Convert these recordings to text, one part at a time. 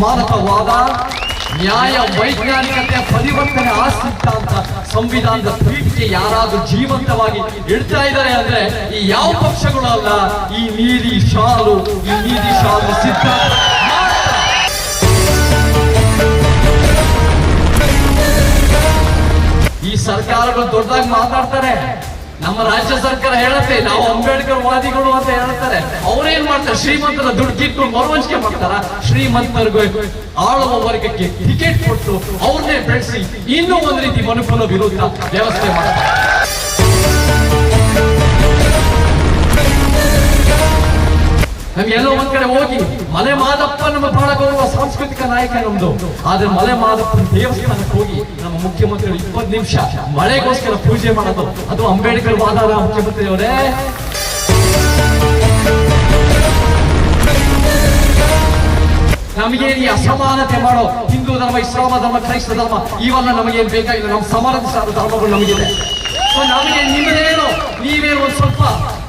ಸಮಾನತವಾದ ನ್ಯಾಯ ವೈಜ್ಞಾನಿಕತೆ ಪರಿವರ್ತನೆ ಆ ಸಿದ್ಧಾಂತ ಸಂವಿಧಾನದ ಪೀಠಕ್ಕೆ ಯಾರಾದ್ರೂ ಜೀವಂತವಾಗಿ ಇಡ್ತಾ ಇದ್ದಾರೆ ಅಂದ್ರೆ ಈ ಯಾವ ಪಕ್ಷಗಳು ಅಲ್ಲ? ಈ ನೀಲಿ ಶಾಲು, ಈ ನೀಲಿ ಶಾಲು ಸಿದ್ಧಾಂತ ಈ ಸರ್ಕಾರಗಳು ದೊಡ್ಡದಾಗಿ ಮಾತಾಡ್ತಾರೆ. ನಮ್ಮ ರಾಜ್ಯ ಸರ್ಕಾರ ಹೇಳುತ್ತೆ, ನಾವು ಅಂಬೇಡ್ಕರ್ ವಾದಿಗಳು ಅಂತ ಹೇಳ್ತಾರೆ ಅವ್ರೇನ್ ಮಾಡ್ತಾರೆ? ಶ್ರೀಮಂತರ ದುಡ್ಡು ಕಿತ್ತು ಮರುವಂಚಿಕೆ ಮಾಡ್ತಾರ? ಶ್ರೀಮಂತರಿಗೂ ಆಳುವ ವರ್ಗಕ್ಕೆ ಟಿಕೆಟ್ ಕೊಟ್ಟು ಅವ್ರನ್ನೇ ಬೆಳೆಸಿ ಇನ್ನೂ ಒಂದ್ ರೀತಿ ಮನುಕುಲ ವಿರುದ್ಧ ವ್ಯವಸ್ಥೆ ಮಾಡ್ತಾರೆ. ನಮ್ಗೆ ಎಲ್ಲೋ ಒಂದ್ ಕಡೆ ಹೋಗಿ ಮಲೆ ಮಾದಪ್ಪ ನಮ್ಮ ಬಹಳ ಗೌರವ ಸಾಂಸ್ಕೃತಿಕ ನಾಯಕ ನಮ್ದು. ಆದ್ರೆ ಮಲೆ ಮಾದಪ್ಪನ ದೇವಸ್ಥಾನಕ್ಕೆ ಹೋಗಿ ನಮ್ಮ ಮುಖ್ಯಮಂತ್ರಿಗಳು ಇಪ್ಪತ್ತು ನಿಮಿಷ ಮಳೆಗೋಸ್ಕರ ಪೂಜೆ ಮಾಡೋದು. ಅದು ಅಂಬೇಡ್ಕರ್ ವಾದಾರ ಮುಖ್ಯಮಂತ್ರಿ ಅವರೇ ನಮಗೆ ಈ ಅಸಮಾನತೆ ಮಾಡೋ ಹಿಂದೂ ಧರ್ಮ, ಇಸ್ಲಾಮ ಧರ್ಮ, ಕ್ರೈಸ್ತ ಧರ್ಮ, ಇವೆಲ್ಲ ನಮಗೇನ್ ಬೇಕಾಗಿಲ್ಲ. ನಮ್ಮ ಸಮಾನತೆ ಧರ್ಮಗಳು ನಮಗಿದೆ. ನಮಗೆ ನಿಮ್ಮದೇನು ನೀವೇನು ಸ್ವಲ್ಪ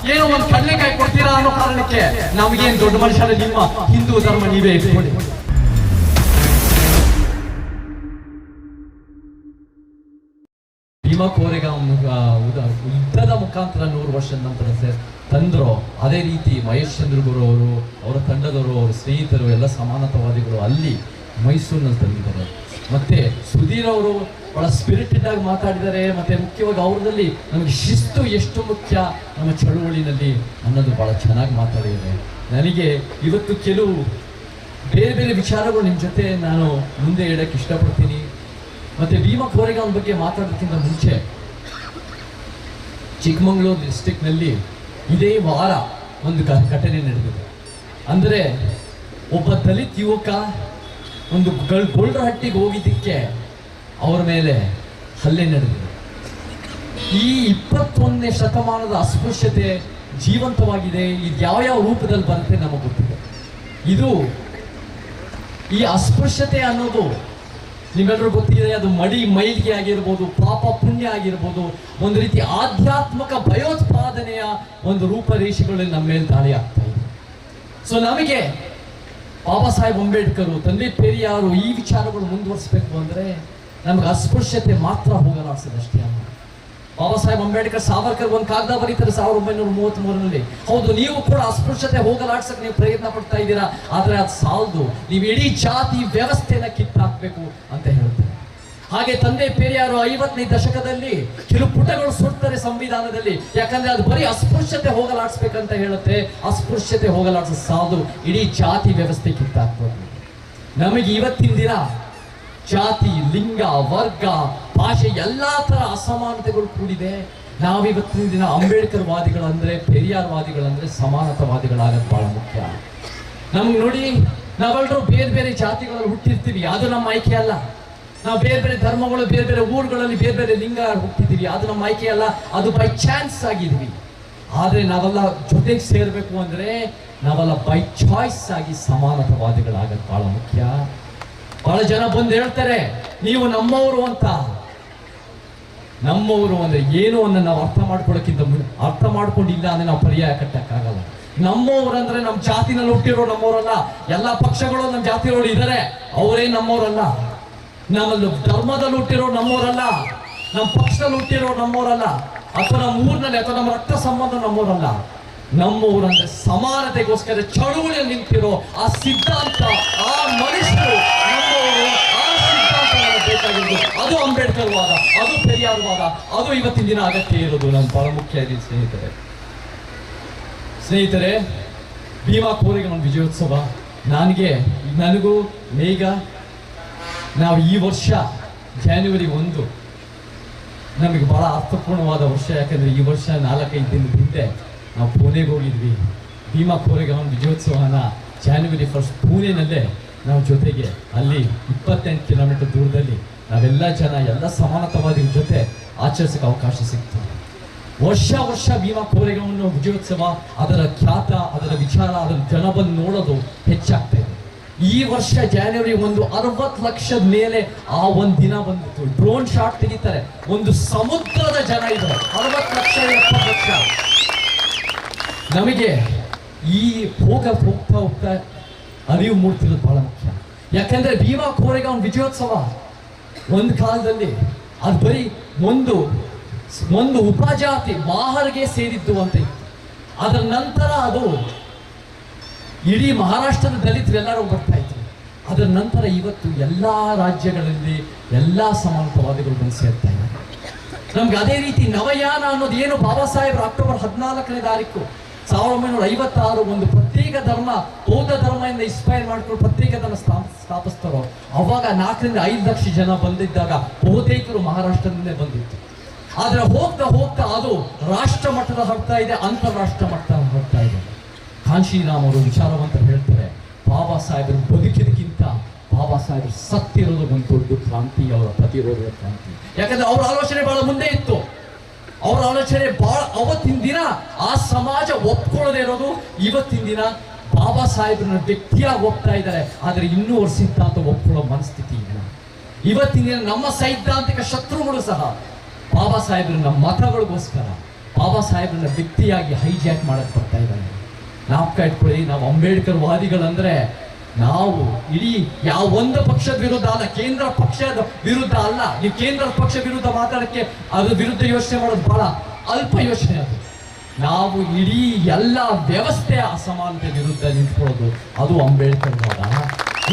ಏನೋ ಒಂದು ಕಡಲೆಕಾಯಿ ಕೊಡ್ತೀರಾ ಅನ್ನೋ ಕಾರಣಕ್ಕೆ ನಮಗೇನು ದೊಡ್ಡ ಮನುಷ್ಯರ ನಿಮ್ಮ ಹಿಂದೂ ಧರ್ಮ ನೀವೇ ಇಟ್ಕೊಳ್ಳಿ. ಭೀಮಾ ಕೋರೆಗಾಂವ್ ಯುದ್ಧದ ಮುಖಾಂತರ ನೂರು ವರ್ಷದ ನಂತರ ಸರ್ ತಂದ್ರು. ಅದೇ ರೀತಿ ಮಹೇಶ್ ಚಂದ್ರ ಗುರು ಅವರು, ಅವರ ತಂಡದವರು, ಅವರ ಸ್ನೇಹಿತರು, ಎಲ್ಲ ಸಮಾನತಾವಾದಿಗಳು ಅಲ್ಲಿ ಮೈಸೂರಿನಲ್ಲಿ ತಂದಿದ್ದಾರೆ ಮತ್ತೆ ಸುಧೀರ್ ಅವರು ಬಹಳ ಸ್ಪಿರಿಟೆಡ್ ಆಗಿ ಮಾತಾಡಿದ್ದಾರೆ, ಮತ್ತೆ ಮುಖ್ಯವಾಗಿ ಅವ್ರದಲ್ಲಿ ನಮಗೆ ಶಿಸ್ತು ಎಷ್ಟು ಮುಖ್ಯ ನಮ್ಮ ಚಳುವಳಿನಲ್ಲಿ ಅನ್ನೋದು ಬಹಳ ಚೆನ್ನಾಗಿ ಮಾತಾಡಿದ್ದಾರೆ. ನನಗೆ ಇವತ್ತು ಕೆಲವು ಬೇರೆ ಬೇರೆ ವಿಚಾರಗಳು ನಿಮ್ಮ ಜೊತೆ ನಾನು ಮುಂದೆ ಹೇಳಕ್ಕೆ ಇಷ್ಟಪಡ್ತೀನಿ. ಮತ್ತೆ ಭೀಮಾ ಕೋರೆಗಾಂವ್ ಬಗ್ಗೆ ಮಾತಾಡೋದಕ್ಕಿಂತ ಮುಂಚೆ ಚಿಕ್ಕಮಗಳೂರು ಡಿಸ್ಟಿಕ್ನಲ್ಲಿ ಇದೇ ವಾರ ಒಂದು ಘಟನೆ ನಡೆದಿದೆ. ಅಂದರೆ ಒಬ್ಬ ದಲಿತ್ ಯುವಕ ಒಂದು ಗಳ ಗೊಲ್ರಹಟ್ಟಿಗೆ ಹೋಗಿದ್ದಕ್ಕೆ ಅವರ ಮೇಲೆ ಹಲ್ಲೆ ನಡೆದಿದೆ. ಈ ಇಪ್ಪತ್ತೊಂದನೇ ಶತಮಾನದ ಅಸ್ಪೃಶ್ಯತೆ ಜೀವಂತವಾಗಿದೆ. ಇದು ಯಾವ ಯಾವ ರೂಪದಲ್ಲಿ ಬರುತ್ತೆ ನಮಗೆ ಗೊತ್ತಿದೆ. ಇದು ಈ ಅಸ್ಪೃಶ್ಯತೆ ಅನ್ನೋದು ನಿಮ್ಮೆಲ್ಲರೂ ಗೊತ್ತಿದೆ. ಅದು ಮಡಿ ಮೈಲಿಗೆ ಆಗಿರ್ಬೋದು, ಪಾಪ ಪುಣ್ಯ ಆಗಿರ್ಬೋದು, ಒಂದು ರೀತಿ ಆಧ್ಯಾತ್ಮಕ ಭಯೋತ್ಪಾದನೆಯ ಒಂದು ರೂಪರೇಷೆಗಳಲ್ಲಿ ನಮ್ಮ ಮೇಲೆ ದಾಳಿ ಆಗ್ತಾ ಇದೆ. ಸೊ ನಮಗೆ ಬಾಬಾ ಸಾಹೇಬ್ ಅಂಬೇಡ್ಕರ್, ತಂದೆ ಪೇರಿಯಾರು ಈ ವಿಚಾರಗಳು ಮುಂದುವರಿಸಬೇಕು ಅಂದ್ರೆ ನಮಗೆ ಅಸ್ಪೃಶ್ಯತೆ ಮಾತ್ರ ಹೋಗಲಾಡಿಸಿದೆ ಅಷ್ಟೇ ಬಾಬಾ ಸಾಹೇಬ್ ಅಂಬೇಡ್ಕರ್ ಸಾವರ್ಕರ್ ಒಂದು ಕಾಗದ ಬರೀತಾರೆ ಸಾವಿರದ ಒಂಬೈನೂರ ಮೂವತ್ತ್ ಮೂರರಲ್ಲಿ ಹೌದು, ನೀವು ಕೂಡ ಅಸ್ಪೃಶ್ಯತೆ ಹೋಗಲಾಡ್ಸಕ್ ನೀವು ಪ್ರಯತ್ನ ಪಡ್ತಾ ಇದ್ದೀರಾ, ಆದರೆ ಅದು ಸಾಲದು. ನೀವು ಇಡೀ ಜಾತಿ ವ್ಯವಸ್ಥೆನ ಕಿತ್ತಾಕ್ಬೇಕು ಅಂತ ಹೇಳ್ತಾರೆ ಹಾಗೆ ತಂದೆ ಪೆರಿಯಾರು ಐವತ್ತನೇ ದಶಕದಲ್ಲಿ ಕೆಲವು ಪುಟಗಳು ಸುಡ್ತಾರೆ ಸಂವಿಧಾನದಲ್ಲಿ. ಯಾಕಂದ್ರೆ ಅದು ಬರೀ ಅಸ್ಪೃಶ್ಯತೆ ಹೋಗಲಾಡಿಸ್ಬೇಕಂತ ಹೇಳುತ್ತೆ. ಅಸ್ಪೃಶ್ಯತೆ ಹೋಗಲಾಡಿಸ ಸಾಧು ಇಡೀ ಜಾತಿ ವ್ಯವಸ್ಥೆ ಕಿತ್ತಾಕ್ಬೋದು ನಮಗೆ ಇವತ್ತಿನ ದಿನ ಜಾತಿ, ಲಿಂಗ, ವರ್ಗ, ಭಾಷೆ ಎಲ್ಲಾ ತರ ಅಸಮಾನತೆಗಳು ಕೂಡಿದೆ. ನಾವಿವತ್ತಿನ ದಿನ ಅಂಬೇಡ್ಕರ್ ವಾದಿಗಳಂದ್ರೆ, ಪೆರಿಯಾರ್ ವಾದಿಗಳಂದ್ರೆ ಸಮಾನತಾವಾದಿಗಳಾಗದು ಬಹಳ ಮುಖ್ಯ. ನಮ್ಗೆ ನೋಡಿ ನಾವೆಲ್ಲರೂ ಬೇರೆ ಬೇರೆ ಜಾತಿಗಳಲ್ಲಿ ಹುಟ್ಟಿರ್ತೀವಿ. ಅದು ನಮ್ಮ ಆಯ್ಕೆ ಅಲ್ಲ. ನಾವು ಬೇರೆ ಬೇರೆ ಧರ್ಮಗಳು, ಬೇರೆ ಬೇರೆ ಊರುಗಳಲ್ಲಿ ಬೇರೆ ಬೇರೆ ಲಿಂಗ ಹೋಗ್ತಿದ್ದೀವಿ ಅದು ನಮ್ಮ ಆಯ್ಕೆ ಅಲ್ಲ ಅದು ಬೈ ಚಾನ್ಸ್ ಆಗಿದ್ವಿ ಆದರೆ ನಾವೆಲ್ಲ ಜೊತೆಗೆ ಸೇರಬೇಕು ಅಂದರೆ ನಾವೆಲ್ಲ ಬೈ ಚಾಯ್ಸ್ ಆಗಿ ಸಮಾನತವಾದಿಗಳಾಗೋದು ಬಹಳ ಮುಖ್ಯ. ಬಹಳ ಜನ ಬಂದು ಹೇಳ್ತಾರೆ, ನೀವು ನಮ್ಮವರು ಅಂತ. ನಮ್ಮವರು ಅಂದರೆ ಏನು ಅನ್ನ ನಾವು ಅರ್ಥ ಮಾಡ್ಕೊಳ್ಳೋಕ್ಕಿಂತ ಅರ್ಥ ಮಾಡ್ಕೊಂಡಿಲ್ಲ ಅಂದರೆ ನಾವು ಪರ್ಯಾಯ ಕಟ್ಟಕ್ಕಾಗಲ್ಲ. ನಮ್ಮವ್ರು ಅಂದರೆ ನಮ್ಮ ಜಾತಿನಲ್ಲಿ ಹುಟ್ಟಿರೋ ನಮ್ಮವರಲ್ಲ, ಎಲ್ಲ ಪಕ್ಷಗಳು ನಮ್ಮ ಜಾತಿಯವರು ಇದ್ದಾರೆ ಅವರೇ ನಮ್ಮವರಲ್ಲ ನಮ್ಮಲ್ಲಿ ಧರ್ಮದಲ್ಲಿ ಹುಟ್ಟಿರೋ ನಮ್ಮೋರಲ್ಲ, ನಮ್ಮ ಪಕ್ಷದಲ್ಲಿ ಹುಟ್ಟಿರೋ ನಮ್ಮವರಲ್ಲ ಅಥವಾ ನಮ್ಮ ಊರಿನಲ್ಲಿ ಅಥವಾ ನಮ್ಮ ರಕ್ತ ಸಂಬಂಧ ನಮ್ಮೂರಲ್ಲ. ನಮ್ಮ ಊರಲ್ಲಿ ಸಮಾನತೆಗೋಸ್ಕರ ಚಳುವಳಿಯಲ್ಲಿ ನಿಂತಿರೋ ಆ ಸಿದ್ಧಾಂತ, ಆ ಮನುಷ್ಯರು ನಮ್ಮವರು ಆ ಸಿದ್ಧಾಂತ ಬೇಕಾಗಿರೋದು. ಅದು ಅಂಬೇಡ್ಕರ್ ವಾದ, ಅದು ಪೆರಿಯಾರ್ ವಾದ, ಅದು ಇವತ್ತಿನ ದಿನ ಅಗತ್ಯ ಇರೋದು. ನನ್ನ ಬಹಳ ಮುಖ್ಯ ಇದೆ ಸ್ನೇಹಿತರೆ. ಸ್ನೇಹಿತರೆ, ಭೀಮಾ ಕೋರಿಗೆ ಒಂದು ವಿಜಯೋತ್ಸವ. ನನಗೆ, ನನಗೂ, ಮೇಘ ನಾವು ಈ ವರ್ಷ ಜಾನ್ವರಿ ಒಂದು. ನಮಗೆ ಬಹಳ ಅರ್ಥಪೂರ್ಣವಾದ ವರ್ಷ, ಯಾಕಂದರೆ ಈ ವರ್ಷ ನಾಲ್ಕೈದು ದಿನದ ಹಿಂದೆ ನಾವು ಪುಣೆಗೆ ಹೋಗಿದ್ವಿ. ಭೀಮಾ ಕೋರೆಗಾಂವ್ ವಿಜಯೋತ್ಸವನ ಜಾನ್ವರಿ ಫಸ್ಟ್ ಪುಣೆನಲ್ಲೇ ನಾವು ಜೊತೆಗೆ ಅಲ್ಲಿ ಇಪ್ಪತ್ತೆಂಟು ಕಿಲೋಮೀಟರ್ ದೂರದಲ್ಲಿ ನಾವೆಲ್ಲ ಜನ, ಎಲ್ಲ ಸಮಾನತವಾದಿಗಳ ಜೊತೆ ಆಚರಿಸೋಕೆ ಅವಕಾಶ ಸಿಕ್ತು. ವರ್ಷ ವರ್ಷ ಭೀಮಾ ಕೋರೆಗಾಂವ್ನ ವಿಜಯೋತ್ಸವ ಅದರ ಖ್ಯಾತ, ಅದರ ವಿಚಾರ, ಅದರ ಜನ ನೋಡೋದು ಹೆಚ್ಚಾಗ್ತಾ ಈ ವರ್ಷ ಜಾನ್ವರಿ ಒಂದು ಅರವತ್ತು ಲಕ್ಷದ ಮೇಲೆ ಆ ಒಂದ್ ದಿನ ಬಂದಿತ್ತು. ಡ್ರೋನ್ ಶಾಟ್ ತೆಗಿತಾರೆ. ಒಂದು ಸಮುದ್ರದ ಜನ ಇದ್ದಾರೆ. ಅರವತ್ತು ಲಕ್ಷ, ಎಪ್ಪತ್ತು ಲಕ್ಷ. ನಮಗೆ ಈ ಹೋಗ ಹೋಗ್ತಾ ಹೋಗ್ತಾ ಅರಿವು ಮೂಡ್ತಿರೋದು ಬಹಳ ಮುಖ್ಯ. ಯಾಕಂದ್ರೆ ಭೀಮಾ ಒಂದು ವಿಜಯೋತ್ಸವ ಒಂದು ಕಾಲದಲ್ಲಿ ಅದು ಬರೀ ಒಂದು ಒಂದು ಉಪಜಾತಿ ಮಾಹರ್ಗೆ ಸೇರಿದ್ದು ಅಂತ ಅದರ ನಂತರ ಅದು ಇಡೀ ಮಹಾರಾಷ್ಟ್ರದ ದಲಿತರೆಲ್ಲರೂ ಬರ್ತಾ ಇದ್ರು. ಅದರ ನಂತರ ಇವತ್ತು ಎಲ್ಲ ರಾಜ್ಯಗಳಲ್ಲಿ ಎಲ್ಲ ಸಮಾನತವಾದಿಗಳು ಬಂದು ಸೇರ್ತಾ ಇದ್ದಾರೆ. ನಮ್ಗೆ ಅದೇ ರೀತಿ ನವಯಾನ ಅನ್ನೋದು ಏನು ಬಾಬಾ ಸಾಹೇಬ್ರು ಅಕ್ಟೋಬರ್ ಹದಿನಾಲ್ಕನೇ ತಾರೀಕು ಸಾವಿರದ ಒಂಬೈನೂರ ಐವತ್ತಾರು ಒಂದು ಪ್ರತ್ಯೇಕ ಧರ್ಮ, ಬೌದ್ಧ ಧರ್ಮದಿಂದ ಇನ್ಸ್ಪೈರ್ ಮಾಡ್ಕೊಂಡು ಪ್ರತ್ಯೇಕ ಧರ್ಮ ಸ್ಥಾಪ ಸ್ಥಾಪಿಸ್ತಾರೋ, ಅವಾಗ ನಾಲ್ಕರಿಂದ ಐದು ಲಕ್ಷ ಜನ ಬಂದಿದ್ದಾಗ ಬಹುತೇಕರು ಮಹಾರಾಷ್ಟ್ರದಿಂದ ಬಂದಿತ್ತು. ಆದ್ರೆ ಹೋಗ್ತಾ ಹೋಗ್ತಾ ಅದು ರಾಷ್ಟ್ರ ಮಟ್ಟದ ಹೋಗ್ತಾ ಇದೆ ಅಂತಾರಾಷ್ಟ್ರ ಮಟ್ಟದ ಹರಡ್ತಾ ಕಾಂಶಿರಾಮ್ ಅವರು ವಿಚಾರವಂತ ಹೇಳ್ತಾರೆ, ಬಾಬಾ ಸಾಹೇಬರು ಬದುಕಿದಕ್ಕಿಂತ ಬಾಬಾ ಸಾಹೇಬರು ಸತ್ತಿರೋದು ಒಂದು ದೊಡ್ಡ ಕ್ರಾಂತಿ, ಅವರ ಪ್ರತಿರೋಧದ ಕ್ರಾಂತಿ. ಯಾಕಂದ್ರೆ ಅವರ ಆಲೋಚನೆ ಬಹಳ ಮುಂದೆ ಇತ್ತು. ಅವರ ಆಲೋಚನೆ ಬಹಳ ಅವತ್ತಿನ ದಿನ ಆ ಸಮಾಜ ಒಪ್ಕೊಳ್ಳದೆ ಇರೋದು ಇವತ್ತಿನ ದಿನ ಬಾಬಾ ಸಾಹೇಬ್ರನ್ನ ವ್ಯಕ್ತಿಯಾಗಿ ಒಪ್ತಾ ಇದ್ದಾರೆ. ಆದ್ರೆ ಇನ್ನೂ ಅವ್ರ ಸಿದ್ಧಾಂತ ಒಪ್ಕೊಳ್ಳೋ ಮನಸ್ಥಿತಿ ಇಲ್ಲ. ಇವತ್ತಿನ ದಿನ ನಮ್ಮ ಸೈದ್ಧಾಂತಿಕ ಶತ್ರುಗಳು ಸಹ ಬಾಬಾ ಸಾಹೇಬ್ರನ್ನ ಮತಗಳಿಗೋಸ್ಕರ, ಬಾಬಾ ಸಾಹೇಬ್ರನ್ನ ವ್ಯಕ್ತಿಯಾಗಿ ಹೈಜಾಕ್ ಮಾಡಕ್ ಬರ್ತಾ ಇದ್ದಾರೆ. ನಾಪ್ಕ ಇಟ್ಕೊಳ್ಳಿ ನಾವು ಅಂಬೇಡ್ಕರ್ ವಾದಿಗಳಂದ್ರೆ ನಾವು ಇಡೀ ಯಾವ ಒಂದು ಪಕ್ಷದ ವಿರುದ್ಧ ಅಲ್ಲ, ಕೇಂದ್ರ ಪಕ್ಷದ ವಿರುದ್ಧ ಅಲ್ಲ. ನೀವು ಕೇಂದ್ರ ಪಕ್ಷ ವಿರುದ್ಧ ಮಾತಾಡಕ್ಕೆ ಅದ್ರ ವಿರುದ್ಧ ಯೋಚನೆ ಮಾಡೋದು ಬಹಳ ಅಲ್ಪ ಯೋಚನೆ ಅದು. ನಾವು ಇಡೀ ಎಲ್ಲ ವ್ಯವಸ್ಥೆ ಅಸಮಾನತೆ ವಿರುದ್ಧ ನಿಂತ್ಕೊಳ್ಳೋದು ಅದು ಅಂಬೇಡ್ಕರ್ ವಾದ.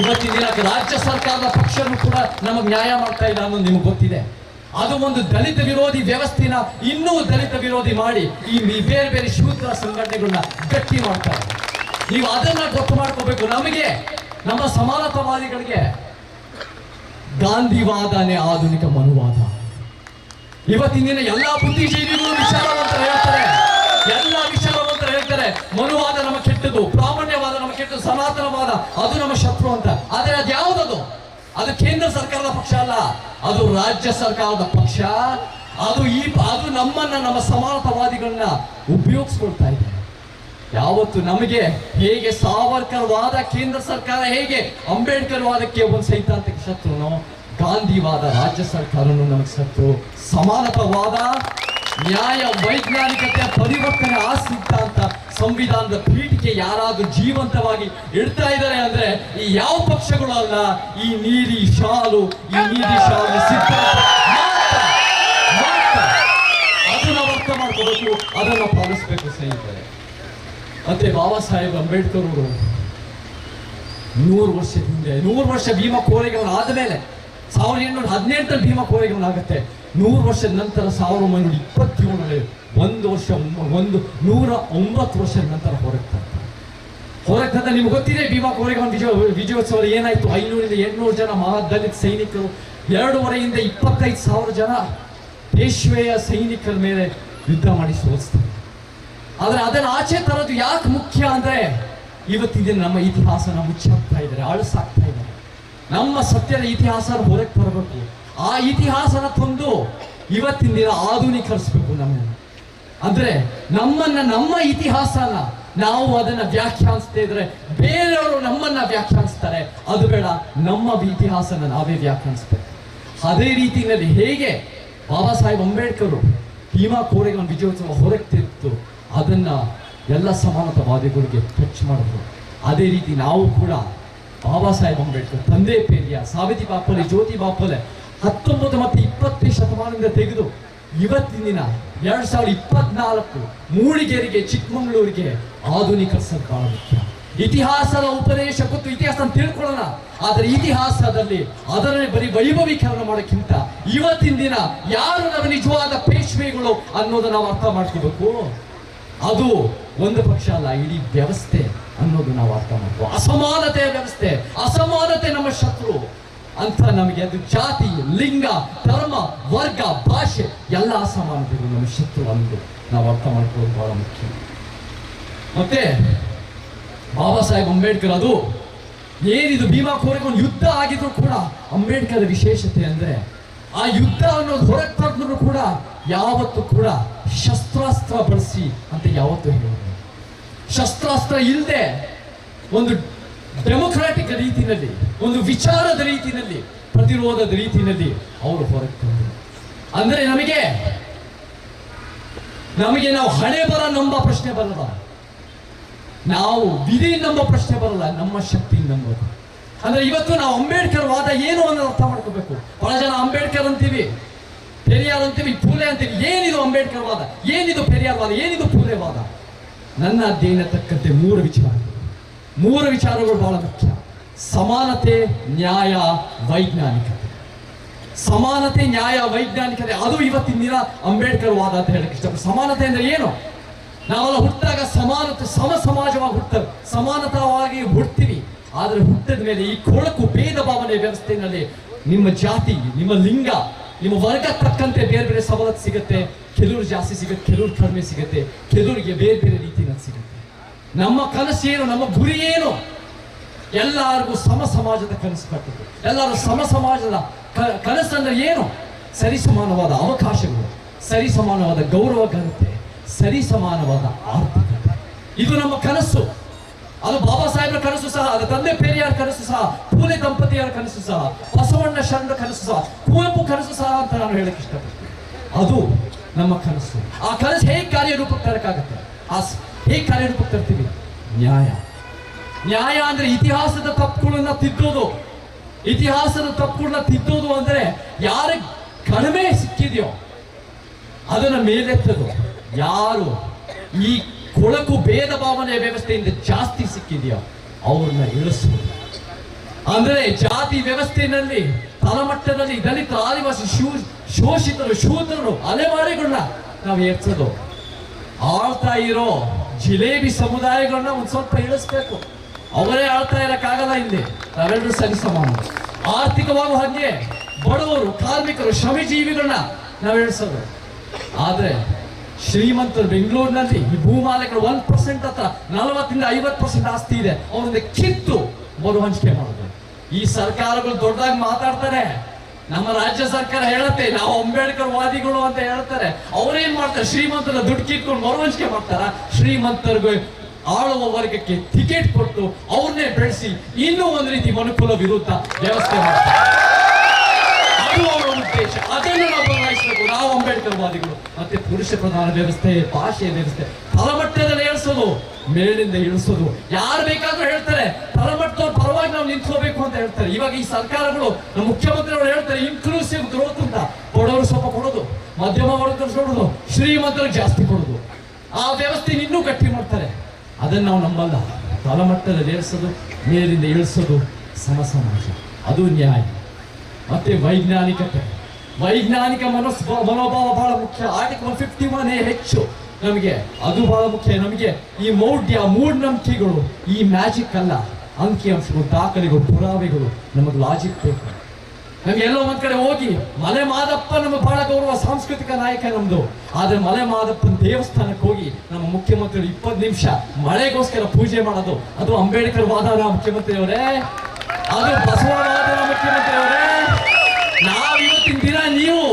ಇವತ್ತಿನ ದಿನ ರಾಜ್ಯ ಸರ್ಕಾರದ ಪಕ್ಷನೂ ಕೂಡ ನಮಗೆ ನ್ಯಾಯ ಮಾಡ್ತಾ ಇಲ್ಲ ಅನ್ನೋದು ನಿಮ್ಗೆ ಗೊತ್ತಿದೆ. ಅದು ಒಂದು ದಲಿತ ವಿರೋಧಿ ವ್ಯವಸ್ಥೆನ ಇನ್ನೂ ದಲಿತ ವಿರೋಧಿ ಮಾಡಿ ಈ ಬೇರೆ ಬೇರೆ ಶೂದ್ರ ಸಂಘಟನೆಗಳನ್ನ ಗಟ್ಟಿ ಮಾಡ್ತಾರೆ ನೀವು ಅದನ್ನ ಗೊತ್ತು ಮಾಡ್ಕೋಬೇಕು. ನಮಗೆ, ನಮ್ಮ ಸಮಾನತಾವಾದಿಗಳಿಗೆ ಗಾಂಧಿವಾದನೇ ಆಧುನಿಕ ಮನುವಾದ. ಇವತ್ತಿನ ಎಲ್ಲಾ ಬುದ್ಧಿಜೀವಿಗಳು ವಿಶಾಲವಂತ ಹೇಳ್ತಾರೆ. ಎಲ್ಲ ವಿಶಾಲವಂತ ಹೇಳ್ತಾರೆ, ಮನುವಾದ ನಮ್ಮ ಕೆಟ್ಟದ್ದು, ಪ್ರಾಮಾಣ್ಯವಾದ ನಮ್ಮ ಕೆಟ್ಟದ್ದು, ಸನಾತನವಾದ, ಅದು ನಮ್ಮ ಶತ್ರು ಅಂತ. ಆದರೆ ಅದು ಯಾವುದದು ಅದು ಕೇಂದ್ರ ಸರ್ಕಾರದ ಪಕ್ಷ ಅಲ್ಲ, ಅದು ರಾಜ್ಯ ಸರ್ಕಾರದ ಪಕ್ಷ. ಅದು ಈ ಅದು ನಮ್ಮನ್ನ, ನಮ್ಮ ಸಮಾನತವಾದಿಗಳನ್ನ ಉಪಯೋಗಿಸ್ಕೊಳ್ತಾ ಇದೆ ಯಾವತ್ತು ನಮಗೆ ಹೇಗೆ ಸಾವರ್ಕರ್ ವಾದ ಕೇಂದ್ರ ಸರ್ಕಾರ, ಹೇಗೆ ಅಂಬೇಡ್ಕರ್ ವಾದಕ್ಕೆ ಒಂದು ಸೈದ್ಧಾಂತಿಕ ಶತ್ರುನೋ, ಗಾಂಧಿವಾದ ರಾಜ್ಯ ಸರ್ಕಾರನು ನಮಗೆ ಶತ್ರು ಸಮಾನತಾವಾದ ನ್ಯಾಯ ವೈಜ್ಞಾನಿಕತೆ ಪರಿವರ್ತನೆ ಆ ಸಿದ್ಧಾಂತ ಸಂವಿಧಾನದ ಪೀಠಕ್ಕೆ ಯಾರಾದರೂ ಜೀವಂತವಾಗಿ ಇಡ್ತಾ ಇದ್ದಾರೆ ಅಂದ್ರೆ ಈ ಯಾವ ಪಕ್ಷಗಳು ಅಲ್ಲ, ಈ ನೀಲಿ ಶಾಲು, ಈ ನೀಲಿ ಶಾಲು ಸಿದ್ಧಾಂತ. ಅದನ್ನ ಅರ್ಥ ಮಾಡ್ಕೋಬೇಕು, ಅದನ್ನ ಪಾಲಿಸ್ಬೇಕು ಸ್ನೇಹಿತರೆ. ಮತ್ತೆ ಬಾಬಾ ಸಾಹೇಬ್ ಅಂಬೇಡ್ಕರ್ ಅವರು ನೂರು ವರ್ಷದ ಹಿಂದೆ, ನೂರು ವರ್ಷ ಭೀಮಾ ಆದ ಆದಮೇಲೆ ಸಾವಿರದ ಎಂಟುನೂರ ಹದಿನೆಂಟರಲ್ಲಿ ಭೀಮಾ ಕೋರೆಗಳು ಆಗುತ್ತೆ ನೂರು ವರ್ಷದ ನಂತರ ಸಾವಿರದ ಒಂಬೈನೂರ ಇಪ್ಪತ್ತೇಳರಲ್ಲಿ ಒಂದು ವರ್ಷ, ಒಂದು ನೂರ ಒಂಬತ್ತು ವರ್ಷದ ನಂತರ ಹೊರಗೆ ತರ್ತಾರೆ ನಿಮ್ಗೆ ಗೊತ್ತಿದೆ, ಭೀಮಾ ಕೋರೆಗಾಂವ್ ವಿಜಯ, ವಿಜಯೋತ್ಸವ ಏನಾಯ್ತು? ಐನೂರಿಂದ ಎಂಟುನೂರು ಜನ ಮಹಾ ದಲಿತ ಸೈನಿಕರು ಎರಡೂವರೆಯಿಂದ ಇಪ್ಪತ್ತೈದು ಸಾವಿರ ಜನ ಪೇಶ್ವೆಯ ಸೈನಿಕರ ಮೇಲೆ ಯುದ್ಧ ಮಾಡಿ ಸೋಲಿಸ್ತಾರೆ ಆದರೆ ಅದನ್ನು ಆಚೆ ತರೋದು ಯಾಕೆ ಮುಖ್ಯ ಅಂದ್ರೆ ಇವತ್ತಿನ ದಿನ ನಮ್ಮ ಇತಿಹಾಸನ ಮುಚ್ಚಾಕ್ತಾ ಇದ್ದಾರೆ ಅಳಿಸಾಕ್ತಾ ಇದ್ದಾರೆ. ನಮ್ಮ ಸತ್ಯದ ಇತಿಹಾಸ ಹೊರಗೆ ತರಬೇಕು. ಆ ಇತಿಹಾಸನ ತಂದು ಇವತ್ತಿನ ದಿನ ಆಧುನೀಕರಿಸ್ಬೇಕು ನಮ್ಮನ್ನು. ಅಂದ್ರೆ ನಮ್ಮನ್ನ ನಮ್ಮ ಇತಿಹಾಸನ ನಾವು ಅದನ್ನ ವ್ಯಾಖ್ಯಾನಿಸ್ತಾ ಇದ್ರೆ ಬೇರೆಯವರು ನಮ್ಮನ್ನ ವ್ಯಾಖ್ಯಾನಿಸ್ತಾರೆ. ಅದು ಬೇಡ, ನಮ್ಮ ಇತಿಹಾಸನ ನಾವೇ ವ್ಯಾಖ್ಯಾನಿಸ್ಬೇಕು. ಅದೇ ರೀತಿಯಲ್ಲಿ ಹೇಗೆ ಬಾಬಾ ಸಾಹೇಬ್ ಅಂಬೇಡ್ಕರ್ ಭೀಮಾ ಕೋರೆಗಳ ವಿಜಯೋತ್ಸವ ಹೊರಗೆ ತಿರುತ್ತು ಅದನ್ನ ಎಲ್ಲ ಸಮಾನತಾವಾದಿಗಳಿಗೆ ಟಚ್ ಮಾಡಿದ್ರು. ಅದೇ ರೀತಿ ನಾವು ಕೂಡ ಬಾಬಾ ಸಾಹೇಬ್ ಅಂಬೇಡ್ಕರ್ ತಂದೆ ಪೇರಿಯ ಸಾವಿತಿ ಬಾಪಲೆ ಜ್ಯೋತಿ ಬಾಪಲೆ ಹತ್ತೊಂಬತ್ತು ಮತ್ತು ಇಪ್ಪತ್ತನೇ ಶತಮಾನದಿಂದ ತೆಗೆದು ಇವತ್ತಿನ ದಿನ ಎರಡ್ ಸಾವಿರದ ಇಪ್ಪತ್ನಾಲ್ಕು ಮೂಡಿಗೆರೆಗೆ ಚಿಕ್ಕಮಗಳೂರಿಗೆ ಆಧುನಿಕ ಸರ್ಕಾರ ಮುಖ್ಯ. ಇತಿಹಾಸದ ಉಪದೇಶ ಗೊತ್ತು ಇತಿಹಾಸ ತಿಳ್ಕೊಳ್ಳೋಣ. ಆದರೆ ಇತಿಹಾಸದಲ್ಲಿ ಅದರಲ್ಲಿ ಬರೀ ವೈಭವೀಕರಣ ಮಾಡೋಕ್ಕಿಂತ ಇವತ್ತಿನ ದಿನ ಯಾರು ನಮ್ಮ ನಿಜವಾದ ಪೇಶ್ವೆಗಳು ಅನ್ನೋದನ್ನ ನಾವು ಅರ್ಥ ಮಾಡ್ಕೋಬೇಕು? ಅದು ಒಂದು ಪಕ್ಷ ಅಲ್ಲ, ಇಡೀ ವ್ಯವಸ್ಥೆ ಅನ್ನೋದು ನಾವು ಅರ್ಥ ಮಾಡ್ಕೋ. ಅಸಮಾನತೆಯ ವ್ಯವಸ್ಥೆ, ಅಸಮಾನತೆ ನಮ್ಮ ಶತ್ರು. ಅಂತ ನಮಗೆ ಅದು ಜಾತಿ, ಲಿಂಗ, ಧರ್ಮ, ವರ್ಗ, ಭಾಷೆ ಎಲ್ಲ ಅಸಮಾನತೆಗಳು ನಮ್ಮ ಶತ್ರು ಅಂದು ನಾವು ಅರ್ಥ ಮಾಡ್ಕೊಳ್ಳೋದು ಬಹಳ ಮುಖ್ಯ. ಮತ್ತೆ ಬಾಬಾ ಸಾಹೇಬ್ ಅಂಬೇಡ್ಕರ್ ಅದು ಏನಿದು ಭೀಮಾ ಕೋರೆಗೊಂದು ಯುದ್ಧ ಆಗಿದ್ರು ಕೂಡ ಅಂಬೇಡ್ಕರ್ ವಿಶೇಷತೆ ಅಂದ್ರೆ ಆ ಯುದ್ಧ ಅನ್ನೋದು ಹೊರಗೆ ಕೂಡ ಯಾವತ್ತೂ ಕೂಡ ಶಸ್ತ್ರಾಸ್ತ್ರ ಬಳಸಿ ಅಂತ ಯಾವತ್ತೂ ಹೇಳಿದ್ರು ಶಸ್ತ್ರಾಸ್ತ್ರ ಇಲ್ಲದೆ ಒಂದು ಡೆಮೊಕ್ರಾಟಿಕ್ ರೀತಿಯಲ್ಲಿ, ಒಂದು ವಿಚಾರದ ರೀತಿಯಲ್ಲಿ, ಪ್ರತಿರೋಧದ ರೀತಿಯಲ್ಲಿ ಅವರು ಹೊರಗೆ ತಂದರು ಅಂದ್ರೆ ನಮಗೆ ನಮಗೆ ನಾವು ಹಣೆ ಬರ ನಂಬ ಪ್ರಶ್ನೆ ಬರಲ್ಲ. ನಾವು ವಿಧಿ ನಂಬ ಪ್ರಶ್ನೆ ಬರಲ್ಲ, ನಮ್ಮ ಶಕ್ತಿ ನಂಬೋದು. ಅಂದ್ರೆ ಇವತ್ತು ನಾವು ಅಂಬೇಡ್ಕರ್ ವಾದ ಏನು ಅನ್ನೋದು ಅರ್ಥ ಮಾಡ್ಕೋಬೇಕು. ಬಹಳ ಜನ ಅಂಬೇಡ್ಕರ್ ಅಂತೀವಿ, ಪೆರಿಯಾರ್ ಅಂತೀವಿ, ಪೂಲೆ ಅಂತೀವಿ. ಏನಿದು ಅಂಬೇಡ್ಕರ್ ವಾದ? ಏನಿದು ಪೆರಿಯಾರ್ ವಾದ? ಏನಿದು ಪೂಲೆ ವಾದ? ನನ್ನ ಅಧ್ಯಯನ ತಕ್ಕಂತೆ ಮೂರು ವಿಚಾರ ಮೂರು ವಿಚಾರಗಳು ಬಹಳ ಮುಖ್ಯ. ಸಮಾನತೆ, ನ್ಯಾಯ ವೈಜ್ಞಾನಿಕತೆ ಸಮಾನತೆ, ನ್ಯಾಯ ವೈಜ್ಞಾನಿಕತೆ ಅದು ಇವತ್ತಿನ ದಿನ ಅಂಬೇಡ್ಕರ್ ವಾದ ಅಂತ ಹೇಳಕ್ಕೆ ಇಷ್ಟ ಸಮಾನತೆ ಅಂದ್ರೆ ಏನು? ನಾವೆಲ್ಲ ಹುಟ್ಟಾಗ ಸಮಾನತೆ, ಸಮ ಸಮಾಜವಾಗಿ ಹುಟ್ಟರು ಸಮಾನತವಾಗಿ ಹುಡ್ತೀವಿ ಆದ್ರೆ ಹುಟ್ಟಿದ ಮೇಲೆ ಈ ಕೊಳಕು ಭೇದ ಭಾವನೆ ವ್ಯವಸ್ಥೆಯಲ್ಲಿ ನಿಮ್ಮ ಜಾತಿ, ನಿಮ್ಮ ಲಿಂಗ, ನಿಮ್ಮ ವರ್ಗ ತಕ್ಕಂತೆ ಬೇರೆ ಬೇರೆ ಸವಲತ್ತು ಸಿಗುತ್ತೆ. ಕೆಲವ್ರು ಜಾಸ್ತಿ ಸಿಗುತ್ತೆ, ಕೆಲವ್ರು ಕಡಿಮೆ ಸಿಗುತ್ತೆ. ಕೆಲವರಿಗೆ ಬೇರೆ ಬೇರೆ ರೀತಿಯಲ್ಲಿ ಸಿಗುತ್ತೆ. ನಮ್ಮ ಕನಸು ಏನು, ನಮ್ಮ ಗುರಿ ಏನು? ಎಲ್ಲರಿಗೂ ಸಮ ಸಮಾಜದ ಕನಸು ಕಟ್ಟುದು ಎಲ್ಲರೂ ಸಮ ಸಮಾಜದ ಕ- ಕನಸು ಅಂದ್ರೆ ಏನು? ಸರಿ ಸಮಾನವಾದ ಅವಕಾಶಗಳು, ಸರಿ ಸಮಾನವಾದ ಗೌರವ ಘನತೆ, ಸರಿ ಸಮಾನವಾದ ಆರ್ಥಿಕತೆ. ಇದು ನಮ್ಮ ಕನಸು. ಅದು ಬಾಬಾ ಸಾಹೇಬ್ರ ಕನಸು ಸಹ, ಅದು ತಂದೆ ಪೇರಿಯಾರ್ ಕನಸು ಸಹ, ಪೂಲೆ ದಂಪತಿಯರ ಕನಸು ಸಹ, ಬಸವಣ್ಣ ಶರಣರ ಕನಸು ಸಹ, ಕುವೆಂಪು ಕನಸು ಸಹ ಅಂತ ನಾನು ಹೇಳಕ್ಕೆ ಇಷ್ಟಪಡ್ತೀನಿ. ಅದು ನಮ್ಮ ಕನಸು. ಆ ಕನಸು ಹೇಗೆ ಕಾರ್ಯರೂಪಕ್ಕೆ ತರಕಾಗುತ್ತೆ? ಆ ಹೇಗೆ ತರ್ತೀವಿ ನ್ಯಾಯ. ನ್ಯಾಯ ಅಂದ್ರೆ ಇತಿಹಾಸದ ತಪ್ಪುಗಳನ್ನ ತಿದ್ದೋದು. ಇತಿಹಾಸದ ತಪ್ಪುಗಳನ್ನ ತಿದ್ದೋದು ಅಂದ್ರೆ ಯಾರ ಕಡಿಮೆ ಸಿಕ್ಕಿದೆಯೋ ಅದನ್ನ ಮೇಲೆತ್ತದು. ಯಾರು ಈ ಕೊಳಕು ಭೇದ ಭಾವನೆ ವ್ಯವಸ್ಥೆಯಿಂದ ಜಾಸ್ತಿ ಸಿಕ್ಕಿದೆಯೋ ಅವ್ರನ್ನ ಇಳಿಸೋದು. ಅಂದ್ರೆ ಜಾತಿ ವ್ಯವಸ್ಥೆಯಲ್ಲಿ ತಳಮಟ್ಟದಲ್ಲಿ ದಲಿತ ಆದಿವಾಸಿ ಶೂ ಶೋಷಿತರು, ಶೂದ್ರರು ಅಲೆಮಾರಿಗಳನ್ನ ನಾವು ಏರ್ಸೋದು. ಆಳ್ತಾ ಇರೋ ಜಿಲೇಬಿ ಸಮುದಾಯಗಳನ್ನ ಒಂದ್ ಸ್ವಲ್ಪ ಇಳಿಸ್ಬೇಕು. ಅವರೇ ಆಳ್ತಾ ಇರಕ್ಕಾಗಲ್ಲ ಇಲ್ಲಿ. ನಾವೆಲ್ಲರೂ ಸರಿ ಸಮಾನ. ಆರ್ಥಿಕವಾಗೂ ಹಾಗೆ ಬಡವರು, ಕಾರ್ಮಿಕರು, ಶ್ರಮಜೀವಿಗಳನ್ನ ನಾವು ಇಳಿಸೋದು. ಆದ್ರೆ ಶ್ರೀಮಂತರು ಬೆಂಗಳೂರಿನಲ್ಲಿ ಈ ಭೂಮಾಲೆಗಳು ಒಂದ್ ಪರ್ಸೆಂಟ್ ಹತ್ರ ನಲವತ್ತರಿಂದ ಐವತ್ತು ಪರ್ಸೆಂಟ್ ಆಸ್ತಿ ಇದೆ. ಅವರನ್ನ ಕಿತ್ತು ಮರು ಹಂಚಿಕೆ ಮಾಡೋದು. ಈ ಸರ್ಕಾರಗಳು ದೊಡ್ಡದಾಗಿ ಮಾತಾಡ್ತಾರೆ. ನಮ್ಮ ರಾಜ್ಯ ಸರ್ಕಾರ ಹೇಳುತ್ತೆ, ನಾವು ಅಂಬೇಡ್ಕರ್ ವಾದಿಗಳು ಅಂತ ಹೇಳ್ತಾರೆ. ಅವ್ರೇನ್ ಮಾಡ್ತಾರೆ? ಶ್ರೀಮಂತರ ದುಡ್ಡು ಕಿತ್ಕೊಂಡು ಮರವಂಚಿಕೆ ಮಾಡ್ತಾರ? ಶ್ರೀಮಂತರಿಗೆ ಆಳುವ ವರ್ಗಕ್ಕೆ ಟಿಕೆಟ್ ಕೊಟ್ಟು ಅವ್ರನ್ನೇ ಬೆಳೆಸಿ ಇನ್ನೂ ಒಂದು ರೀತಿ ಮನುಕುಲ ವಿರುದ್ಧ ವ್ಯವಸ್ಥೆ ಮಾಡ್ತಾರೆ. ಅವರ ಉದ್ದೇಶ. ನಾವು ಅಂಬೇಡ್ಕರ್ ವಾದಿಗಳು. ಮತ್ತೆ ಪುರುಷ ಪ್ರಧಾನ ವ್ಯವಸ್ಥೆ ಭಾಷೆಯ ವ್ಯವಸ್ಥೆ ತಳಮಟ್ಟದಲ್ಲಿ ಇಳಿಸೋದು ಮೇಲಿಂದ ಇಳಿಸೋದು. ಯಾರು ಬೇಕಾದ್ರೂ ಹೇಳ್ತಾರೆ. ನಿಂತ್ಕೋಬೇಕು ಅಂತ ಹೇಳ್ತಾರೆ. ಇವಾಗ ಈ ಸರ್ಕಾರಗಳು ನಮ್ಮ ಮುಖ್ಯಮಂತ್ರಿಗಳು ಹೇಳ್ತಾರೆ ಇನ್ಕ್ಲೂಸಿವ್ ಗ್ರೋತ್ ಅಂತ. ಬಡವರು ಸ್ವಲ್ಪ ಕೊಡೋದು, ಮಧ್ಯಮ ವರ್ಗದವ್ರು ಕೊಡೋದು ಶ್ರೀಮಂತರಿಗೆ ಜಾಸ್ತಿ ಕೊಡೋದು. ಆ ವ್ಯವಸ್ಥೆ ಇನ್ನೂ ಗಟ್ಟಿ ಮಾಡ್ತಾರೆ. ಅದನ್ನು ನಾವು ನಂಬಲ್ಲ. ತಳಮಟ್ಟದಲ್ಲಿ ಏರಿಸೋದು, ಮೇಲಿಂದ ಇಳಿಸೋದು ಸಮ ಸಮಾಜ ಅದು ನ್ಯಾಯ. ಮತ್ತೆ ವೈಜ್ಞಾನಿಕತೆ. ವೈಜ್ಞಾನಿಕ ಮನಸ್ ಮನೋಭಾವ ಬಹಳ ಮುಖ್ಯ. ಆರ್ಟಿಕಲ್ ಫಿಫ್ಟಿ ಒನ್ ಹೆಚ್ಚು. ನಮಗೆ ಅದು ಬಹಳ ಮುಖ್ಯ. ನಮಗೆ ಈ ಮೌಢ್ಯ, ಮೂಢನಂಬಿಕೆಗಳು ಈ ಮ್ಯಾಜಿಕ್ ಅಲ್ಲ. ಅಂಕಿಅಂಶಗಳು, ದಾಖಲೆಗಳು, ಪುರಾವೆಗಳು ನಮಗೆ ಲಾಜಿಕ್ ಬೇಕು. ನಮ್ಗೆ ಎಲ್ಲೋ ಒಂದ್ ಕಡೆ ಹೋಗಿ ಮಲೆ ಮಾದಪ್ಪ ನಮ್ಮ ಬಹಳ ಗೌರವ ಸಾಂಸ್ಕೃತಿಕ ನಾಯಕ ನಮ್ದು. ಆದ್ರೆ ಮಲೆ ಮಾದಪ್ಪನ ದೇವಸ್ಥಾನಕ್ಕೆ ಹೋಗಿ ನಮ್ಮ ಮುಖ್ಯಮಂತ್ರಿ ಇಪ್ಪತ್ತು ನಿಮಿಷ ಮಳೆಗೋಸ್ಕರ ಪೂಜೆ ಮಾಡೋದು. ಅದು ಅಂಬೇಡ್ಕರ್ ವಾದನ ಮುಖ್ಯಮಂತ್ರಿ ಅವರೇ ಅದು ಬಸವವಾದನ ಮುಖ್ಯಮಂತ್ರಿ ಅವರೇ ನಾವ್ ಇವತ್ತಿನ ದಿನ ನೀವು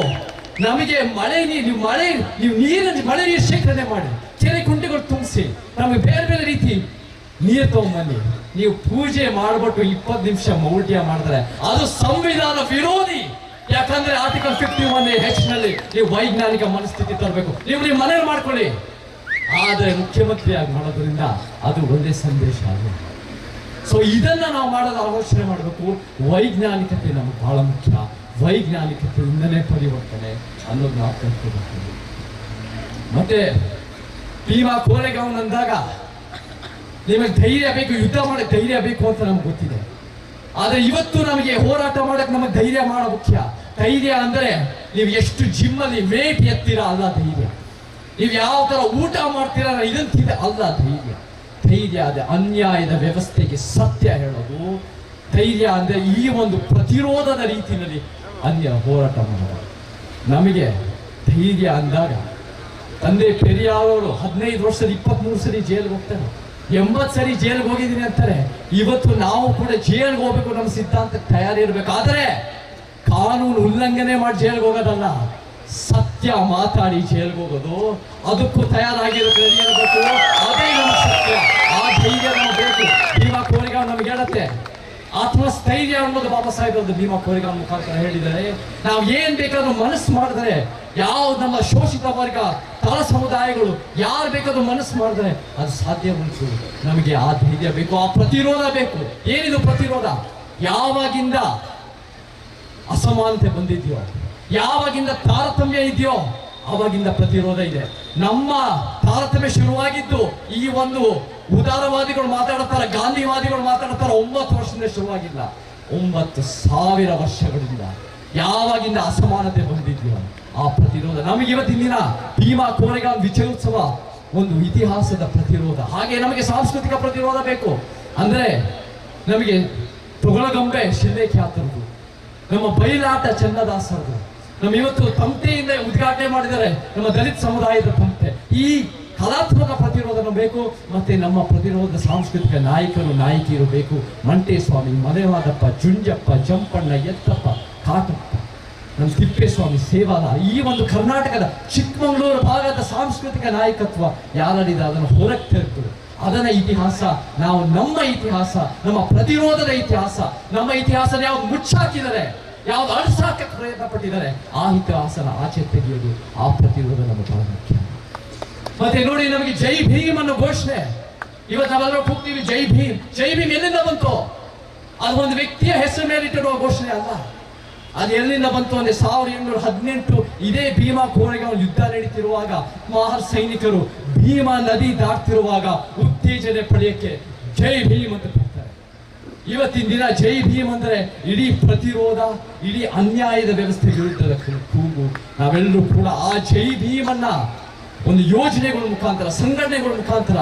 ನಮಗೆ ಮಳೆ ನೀರು ನೀವು ಮಳೆ, ನೀವು ನೀರನ್ನು ಮಳೆ ನೀರು ಶೇಖರಣೆ ಮಾಡಿ, ಕೆರೆ ಕುಂಟೆಗಳು ತುಂಬಿಸಿ, ನಮಗೆ ಬೇರೆ ಬೇರೆ ರೀತಿ ನೀರು ತಗೊಂಬನ್ನಿ ನೀವು ಪೂಜೆ ಮಾಡ್ಬಿಟ್ಟು ಇಪ್ಪತ್ತು ನಿಮಿಷ ಮೌಢ್ಯ ಮಾಡಿದ್ರೆ ಅದು ಸಂವಿಧಾನ ವಿರೋಧಿ. ಯಾಕಂದ್ರೆ ಆರ್ಟಿಕಲ್ ಫಿಫ್ಟಿ ಒನ್ನಲ್ಲಿ ನೀವು ವೈಜ್ಞಾನಿಕ ಮನಸ್ಥಿತಿ ತರಬೇಕು. ನೀವು ನೀವು ಮನೇಲಿ ಮಾಡ್ಕೊಳ್ಳಿ. ಆದರೆ ಮುಖ್ಯಮಂತ್ರಿಯಾಗಿ ಮಾಡೋದ್ರಿಂದ ಅದು ಒಂದೇ ಸಂದೇಶ ಅದು. ಸೊ ಇದನ್ನ ನಾವು ಮಾಡೋದು ಆಲೋಚನೆ ಮಾಡಬೇಕು. ವೈಜ್ಞಾನಿಕತೆ ನಮ್ಗೆ ಬಹಳ ಮುಖ್ಯ. ವೈಜ್ಞಾನಿಕತೆಯಿಂದನೇ ಪರಿವರ್ತನೆ ಅನ್ನೋದು ನಾವು ಕಲ್ತ್ಕೋಬೇಕು ಮತ್ತೆ ಭೀಮಾ ಕೋರೆಗಾಂವ್ ಅಂದಾಗ ನಿಮಗೆ ಧೈರ್ಯ ಬೇಕು, ಯುದ್ಧ ಮಾಡಕ್ಕೆ ಧೈರ್ಯ ಬೇಕು ಅಂತ ನಮ್ಗೆ ಗೊತ್ತಿದೆ. ಆದರೆ ಇವತ್ತು ನಮಗೆ ಹೋರಾಟ ಮಾಡಕ್ಕೆ ನಮಗೆ ಧೈರ್ಯ ಮಾಡೋ ಮುಖ್ಯ. ಧೈರ್ಯ ಅಂದ್ರೆ ನೀವು ಎಷ್ಟು ಜಿಮ್ಮಲ್ಲಿ ವೇಟ್ ಎತ್ತೀರಾ ಅಲ್ಲ ಧೈರ್ಯ. ನೀವು ಯಾವ ತರ ಊಟ ಮಾಡ್ತೀರಾ ಇದಂತಿದೆ ತಿಂದ ಅಲ್ಲ ಧೈರ್ಯ. ಧೈರ್ಯ ಅದೆ ಅನ್ಯಾಯದ ವ್ಯವಸ್ಥೆಗೆ ಸತ್ಯ ಹೇಳೋದು. ಧೈರ್ಯ ಅಂದ್ರೆ ಈ ಒಂದು ಪ್ರತಿರೋಧದ ರೀತಿಯಲ್ಲಿ ಅನ್ಯ ಹೋರಾಟ ಮಾಡೋದು. ನಮಗೆ ಧೈರ್ಯ ಅಂದಾಗ, ತಂದೆ, ಪೆರಿಯಾರವರು ಹದಿನೈದು ವರ್ಷದ ಇಪ್ಪತ್ಮೂರು ಸರಿ ಜೈಲಿಗೆ ಹೋಗ್ತಾರೆ. ಎಂಬತ್ತು ಸರಿ ಜೈಲ್ಗೆ ಹೋಗಿದ್ದೀನಿ ಅಂತಾರೆ. ಇವತ್ತು ನಾವು ಕೂಡ ಜೈಲ್ಗೆ ಹೋಗ್ಬೇಕು ನಮ್ಮ ಸಿದ್ಧಾಂತಕ್ಕೆ ತಯಾರಿ ಆದರೆ ಕಾನೂನು ಉಲ್ಲಂಘನೆ ಮಾಡಿ ಜೈಲ್ಗೆ ಹೋಗೋದಲ್ಲ. ಸತ್ಯ ಮಾತಾಡಿ ಜೈಲ್ಗೆ ಹೋಗೋದು. ಅದಕ್ಕೂ ತಯಾರಾಗಿರಬೇಕು ಅದೇ ನಮ್ಮ ಸತ್ಯ. ಆ ಧೈರ್ಯ ನಮ್ಗೆ ಬೇಕು. ಇವಾಗ ಕೋರಿಗಾಂವ್ ನಮ್ಗೆ ಹೇಳತ್ತೆ ಆತ್ಮಸ್ಥೈರ್ಯ ಅನ್ನೋದು ಬಾಬಾ ಸಾಹೇಬ್ ಭೀಮಾ ಮುಖಾಂತರ ಹೇಳಿದ್ದಾರೆ. ನಾವು ಏನ್ ಬೇಕಾದ್ರೂ ಮನಸ್ಸು ಮಾಡಿದ್ರೆ, ಯಾವ ನಮ್ಮ ಶೋಷಿತ ವರ್ಗ ತಳ ಸಮುದಾಯಗಳು ಯಾರು ಬೇಕಾದ್ರೂ ಮನಸ್ಸು ಮಾಡಿದ್ರೆ ಅದು ಸಾಧ್ಯ ಉಂಟು. ನಮಗೆ ಆ ಧೈರ್ಯ ಬೇಕು, ಆ ಪ್ರತಿರೋಧ ಬೇಕು. ಏನಿದು ಪ್ರತಿರೋಧ? ಯಾವಾಗಿಂದ ಅಸಮಾನತೆ ಬಂದಿದೆಯೋ, ಯಾವಾಗಿಂದ ತಾರತಮ್ಯ ಇದೆಯೋ ಆವಾಗಿಂದ ಪ್ರತಿರೋಧ ಇದೆ. ನಮ್ಮ ತಾರತಮ್ಯ ಶುರುವಾಗಿದ್ದು ಈ ಒಂದು ಉದಾರವಾದಿಗಳು ಮಾತಾಡ್ತಾರೆ ಗಾಂಧಿವಾದಿಗಳು ಮಾತಾಡ್ತಾರೆ ಒಂಬತ್ತು ವರ್ಷದಿಂದ ಶುರುವಾಗಿಲ್ಲ. ಒಂಬತ್ತು ಸಾವಿರ ವರ್ಷಗಳಿಂದ ಯಾವಾಗಿಂದ ಅಸಮಾನತೆ ಬಂದಿದ್ಯೋ ಆ ಪ್ರತಿರೋಧ. ನಮಗೆ ಇವತ್ತಿನ ಭೀಮಾ ಕೋರೆಗಾಂವ್ ವಿಜಯೋತ್ಸವ ಒಂದು ಇತಿಹಾಸದ ಪ್ರತಿರೋಧ. ಹಾಗೆ ನಮಗೆ ಸಾಂಸ್ಕೃತಿಕ ಪ್ರತಿರೋಧ ಬೇಕು. ಅಂದ್ರೆ ನಮಗೆ ತೊಗಳಗೊಂಬೆ ಶಿಲೆ ಖ್ಯಾತರದು ನಮ್ಮ ಬಯಲಾಟ ಚನ್ನದಾಸರದು ನಮ್ಮ ಇವತ್ತು ತಮಟೆಯಿಂದ ಉದ್ಘಾಟನೆ ಮಾಡಿದರೆ ನಮ್ಮ ದಲಿತ ಸಮುದಾಯದ ತಂತೆ ಈ ಕಲಾತ್ಮಕ ಪ್ರತಿರೋಧನ ಬೇಕು, ಮತ್ತೆ ನಮ್ಮ ಪ್ರತಿರೋಧ ಸಾಂಸ್ಕೃತಿಕ ನಾಯಕರು, ನಾಯಕಿಯರು ಬೇಕು. ಮಂಟೇಸ್ವಾಮಿ, ಮನೆವಾದಪ್ಪ, ಜುಂಜಪ್ಪ, ಜಂಪಣ್ಣ, ಎತ್ತಪ್ಪ ಕಾಟಪ್ಪ ನಮ್ಮ ತಿಪ್ಪೇಸ್ವಾಮಿ ಸೇವಾದ ಈ ಒಂದು ಕರ್ನಾಟಕದ ಚಿಕ್ಕಮಗಳೂರು ಭಾಗದ ಸಾಂಸ್ಕೃತಿಕ ನಾಯಕತ್ವ ಯಾರಿದೆ ಅದನ್ನು ಹೊರಗೆ ತೆರೆದು ಅದನ್ನ ಇತಿಹಾಸ, ನಾವು ನಮ್ಮ ಇತಿಹಾಸ, ನಮ್ಮ ಪ್ರತಿರೋಧದ ಇತಿಹಾಸ, ನಮ್ಮ ಇತಿಹಾಸನ ಯಾವ್ದು ಮುಚ್ಚಾಕಿದರೆ, ಯಾವ್ದು ಅಳಿಸಾಕ ಪ್ರಯತ್ನ ಪಟ್ಟಿದ್ದಾರೆ ಆ ಇತಿಹಾಸನ ಆಚೆ ತೆಗೆಯೋದು, ಆ ಪ್ರತಿರೋಧ ನಮ್ಮ ಬಹಳ ಮುಖ್ಯ. ಮತ್ತೆ ನೋಡಿ ನಮಗೆ ಜೈ ಭೀಮ್ ಅನ್ನೋ ಘೋಷಣೆ. ಇವತ್ತು ನಾವೆಲ್ಲರೂ ಕೂಗ್ತೀವಿ, ಜೈ ಭೀಮ್. ಜೈ ಭೀಮ್ ಎಲ್ಲಿಂದ ಬಂತು? ಅದು ಒಂದು ವ್ಯಕ್ತಿಯ ಹೆಸರು ಮೇಲಿಟ್ಟಿರುವ ಘೋಷಣೆ ಅಲ್ಲ. ಅದು ಎಲ್ಲಿಂದ ಬಂತು ಅಂದ್ರೆ ಸಾವಿರದ ಎಂಟುನೂರ ಹದಿನೆಂಟು ಇದೇ ಭೀಮಾ ಕೋರೆಗಾಂವ್ ಯುದ್ಧ ನಡೀತಿರುವಾಗ ಮಹಾರ್ ಸೈನಿಕರು ಭೀಮಾ ನದಿ ದಾಟ್ತಿರುವಾಗ ಉತ್ತೇಜನೆ ಪಡೆಯಕ್ಕೆ ಜೈ ಭೀಮ್ ಅಂತ ಕೂಗ್ತಾರೆ ಇವತ್ತಿನ ದಿನ ಜೈ ಭೀಮ್ ಅಂದ್ರೆ ಇಡೀ ಪ್ರತಿರೋಧ, ಇಡೀ ಅನ್ಯಾಯದ ವ್ಯವಸ್ಥೆ ವಿರುದ್ಧದ ಕೂಗು ನಾವೆಲ್ಲರೂ ಕೂಡ ಆ ಜೈ ಭೀಮನ್ನ ಒಂದು ಯೋಜನೆಗಳ ಮುಖಾಂತರ, ಸಂಘಟನೆಗಳ ಮುಖಾಂತರ,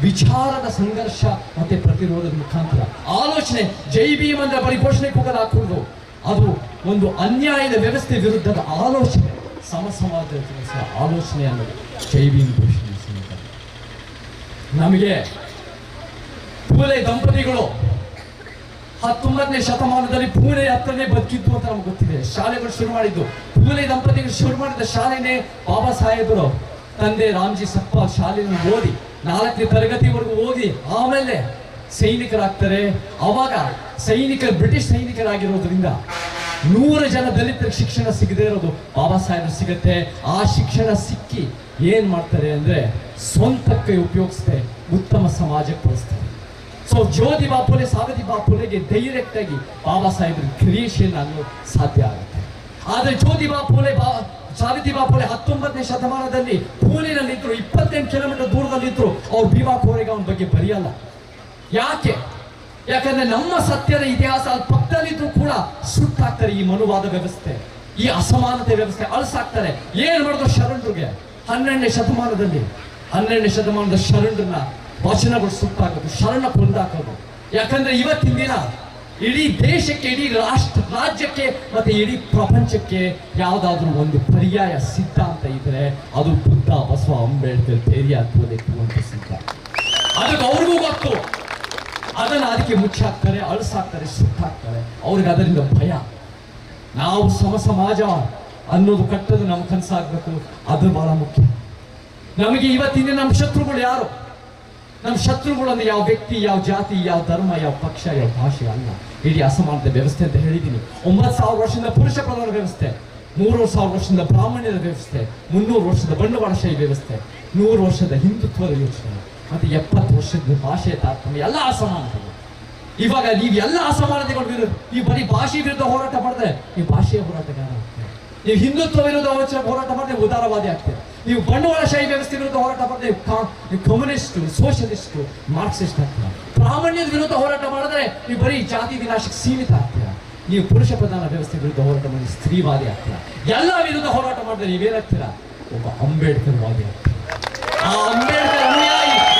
ವಿಚಾರದ ಸಂಘರ್ಷ ಮತ್ತೆ ಪ್ರತಿರೋಧದ ಮುಖಾಂತರ. ಆಲೋಚನೆ, ಜೈ ಭೀಮ್ ಅಂದ್ರೆ ಬರೀ ಘೋಷಣೆ ಹಾಕುವುದು ಅದು ಒಂದು ಅನ್ಯಾಯದ ವ್ಯವಸ್ಥೆ ವಿರುದ್ಧದ ಆಲೋಚನೆ. ಸಮ ಆಲೋಚನೆ ಅನ್ನೋದು. ಜೈ ಭೀಮ್ ಘೋಷಣೆ. ನಮಗೆ ಪೂಲೆ ದಂಪತಿಗಳು ಹತ್ತೊಂಬತ್ತನೇ ಶತಮಾನದಲ್ಲಿ ಪೂಲೆ ಹತ್ತನೇ ಬದುಕಿದ್ದು ಅಂತ ನಮ್ಗೆ ಗೊತ್ತಿದೆ. ಶಾಲೆಗಳು ಶುರು ಮಾಡಿದ್ದು. ಪೂಲೆ ದಂಪತಿಗಳು ಶುರು ಮಾಡಿದ ಶಾಲೆನೇ ಬಾಬಾ ಸಾಹೇಬರು. ತಂದೆ ರಾಮ್ಜಿ ಸಪ್ಪ ಶಾಲೆಯನ್ನು ಓದಿ ನಾಲ್ಕನೇ ತರಗತಿವರೆಗೂ ಓದಿ ಆಮೇಲೆ ಸೈನಿಕರಾಗ್ತಾರೆ. ಅವಾಗ ಸೈನಿಕರು, ಬ್ರಿಟಿಷ್ ಸೈನಿಕರಾಗಿರೋದ್ರಿಂದ ನೂರು ಜನ ದಲಿತರಿಗೆ ಶಿಕ್ಷಣ ಸಿಗದೇ ಇರೋದು ಬಾಬಾ ಸಾಹೇಬರು ಸಿಗತ್ತೆ. ಆ ಶಿಕ್ಷಣ ಸಿಕ್ಕಿ ಏನ್ ಮಾಡ್ತಾರೆ ಅಂದ್ರೆ ಸ್ವಂತಕ್ಕೆ ಉಪಯೋಗಿಸ್ತೆ ಉತ್ತಮ ಸಮಾಜಕ್ಕೆ ಬಳಸ್ತಾರೆ. ಸೊ ಜ್ಯೋತಿ ಬಾಪುಲೆ ಸಾವತಿ ಬಾಪುಲೆಗೆ ಡೈರೆಕ್ಟ್ ಆಗಿ ಬಾಬಾ ಸಾಹೇಬ್ರ ಕ್ರಿಯೇಷನ್ ಅನ್ನೋದು ಸಾಧ್ಯ ಆಗುತ್ತೆ. ಆದ್ರೆ ಜ್ಯೋತಿ ಬಾಪುಲೆ ಬಾ ಸಾವಿತ್ರಿ ಬಾಪುಲೆ ಹತ್ತೊಂಬತ್ತನೇ ಶತಮಾನದಲ್ಲಿ ಪೂಲಿನಲ್ಲಿದ್ರು ಇಪ್ಪತ್ತೆಂಟು ಕಿಲೋಮೀಟರ್ ದೂರದಲ್ಲಿದ್ರು, ಅವ್ರು ಭೀಮಾ ಅವನ ಬಗ್ಗೆ ಬರೆಯಲ್ಲ. ಯಾಕೆ? ಯಾಕಂದ್ರೆ ನಮ್ಮ ಸತ್ಯದ ಇತಿಹಾಸ ಪಕ್ಕದಲ್ಲಿದ್ರು ಕೂಡ ಸುಟ್ಟಾಗ್ತಾರೆ ಈ ಮನುವಾದ ವ್ಯವಸ್ಥೆ, ಈ ಅಸಮಾನತೆ ವ್ಯವಸ್ಥೆ ಅಳಸಾಕ್ತಾರೆ ಏನ್ ಮಾಡಿದ್ರು ಶರಣರಿಗೆ? ಹನ್ನೆರಡನೇ ಶತಮಾನದಲ್ಲಿ. ಹನ್ನೆರಡನೇ ಶತಮಾನದ ಶರಣರನ್ನ ವಚನಗಳು ಸುಟ್ಟಾಕೋದು ಶರಣ ಕೊಂದಾಕೋದು. ಯಾಕಂದ್ರೆ ಇವತ್ತಿನ ದಿನ ಇಡೀ ದೇಶಕ್ಕೆ, ಇಡೀ ರಾಷ್ಟ್ರ, ರಾಜ್ಯಕ್ಕೆ, ಮತ್ತೆ ಇಡೀ ಪ್ರಪಂಚಕ್ಕೆ ಯಾವುದಾದ್ರೂ ಒಂದು ಪರ್ಯಾಯ ಸಿದ್ಧಾಂತ ಇದ್ರೆ ಅದು ಬುದ್ಧ, ಬಸವ, ಅಂಬೇಡ್ಕರ್ ಧೈರ್ಯ ಅಂತ ಸಿದ್ಧ. ಅದಕ್ಕೆ ಅವ್ರಿಗೂ ಗೊತ್ತು. ಅದನ್ನ ಅದಕ್ಕೆ ಮುಚ್ಚಾಕ್ತಾರೆ, ಅಳಸಾಕ್ತಾರೆ, ಸುಟ್ಟಾಕ್ತಾರೆ. ಅವ್ರಿಗೆ ಅದರಿಂದ ಭಯ. ನಾವು ಸಮ ಸಮಾಜ ಅನ್ನೋದು ಕಟ್ಟೋದು ನಮ್ಮ ಕನಸಾಗ್ಬೇಕು. ಅದು ಬಹಳ ಮುಖ್ಯ. ನಮಗೆ ಇವತ್ತಿನ ನಮ್ಮ ಶತ್ರುಗಳು ಯಾರು? ನಮ್ಮ ಶತ್ರುಗಳನ್ನು ಯಾವ ವ್ಯಕ್ತಿ, ಯಾವ ಜಾತಿ, ಯಾವ ಧರ್ಮ, ಯಾವ ಪಕ್ಷ, ಯಾವ ಭಾಷೆ ಅಲ್ಲ. ಇಡೀ ಅಸಮಾನತೆ ವ್ಯವಸ್ಥೆ ಅಂತ ಹೇಳಿದ್ದೀನಿ. ಒಂಬತ್ತು ಸಾವಿರ ವರ್ಷದಿಂದ ಪುರುಷ ಪ್ರಧಾನ ವ್ಯವಸ್ಥೆ, ಮೂರು ಸಾವಿರ ವರ್ಷದಿಂದ ಬ್ರಾಹ್ಮಣ್ಯದ ವ್ಯವಸ್ಥೆ, ಮುನ್ನೂರು ವರ್ಷದ ಬಂಡವಾಳಶಾಹಿ ವ್ಯವಸ್ಥೆ, ನೂರು ವರ್ಷದ ಹಿಂದುತ್ವದ ಯೋಚನೆ. ಮತ್ತೆ ಎಪ್ಪತ್ತು ವರ್ಷದ ಭಾಷೆ ತಾರತಮ್ಯ ಎಲ್ಲ ಅಸಮಾನತೆಗಳು ಇವಾಗ ನೀವು ಎಲ್ಲ ಅಸಮಾನತೆಗಳು ವಿರುದ್ಧ ನೀವು ಬರೀ ಭಾಷೆ ವಿರುದ್ಧ ಹೋರಾಟ ಮಾಡಿದ್ರೆ ನೀವು ಭಾಷೆಯ ಹೋರಾಟಗಾರ ಆಗ್ತೀರಿ. ನೀವು ಹಿಂದುತ್ವ ವಿರುದ್ಧ ಹೋರಾಟ ಮಾಡಿದ್ರೆ ಉದಾರವಾದಿ ಆಗ್ತೀರಿ. ನೀವು ಬಂಡವಾಳಶಾಹಿ ವ್ಯವಸ್ಥೆ ವಿರುದ್ಧ ಹೋರಾಟ ಮಾಡಿದ್ರೆ ನೀವು ಕಮ್ಯುನಿಸ್ಟ್ ಸೋಷಲಿಸ್ಟ್ ಮಾರ್ಕ್ಸಿಸ್ಟ್ ಆಗ್ತೀರಾ. ಪ್ರಾಮಾಣ್ಯದ ವಿರುದ್ಧ ಹೋರಾಟ ಮಾಡಿದ್ರೆ ನೀವು ಬರೀ ಜಾತಿ ವಿನಾಶಕ್ಕೆ ಸೀಮಿತ ಆಗ್ತೀರಾ. ನೀವು ಪುರುಷ ಪ್ರಧಾನ ವ್ಯವಸ್ಥೆ ವಿರುದ್ಧ ಹೋರಾಟ ಮಾಡಿ ಸ್ತ್ರೀವಾದಿ ಆಗ್ತೀರಾ. ಎಲ್ಲ ವಿರುದ್ಧ ಹೋರಾಟ ಮಾಡಿದ್ರೆ ನೀವೇನಾಗ್ತೀರಾ? ಒಬ್ಬ ಅಂಬೇಡ್ಕರ್ ವಾದಿ ಆ ಅಂಬೇಡ್ಕರ್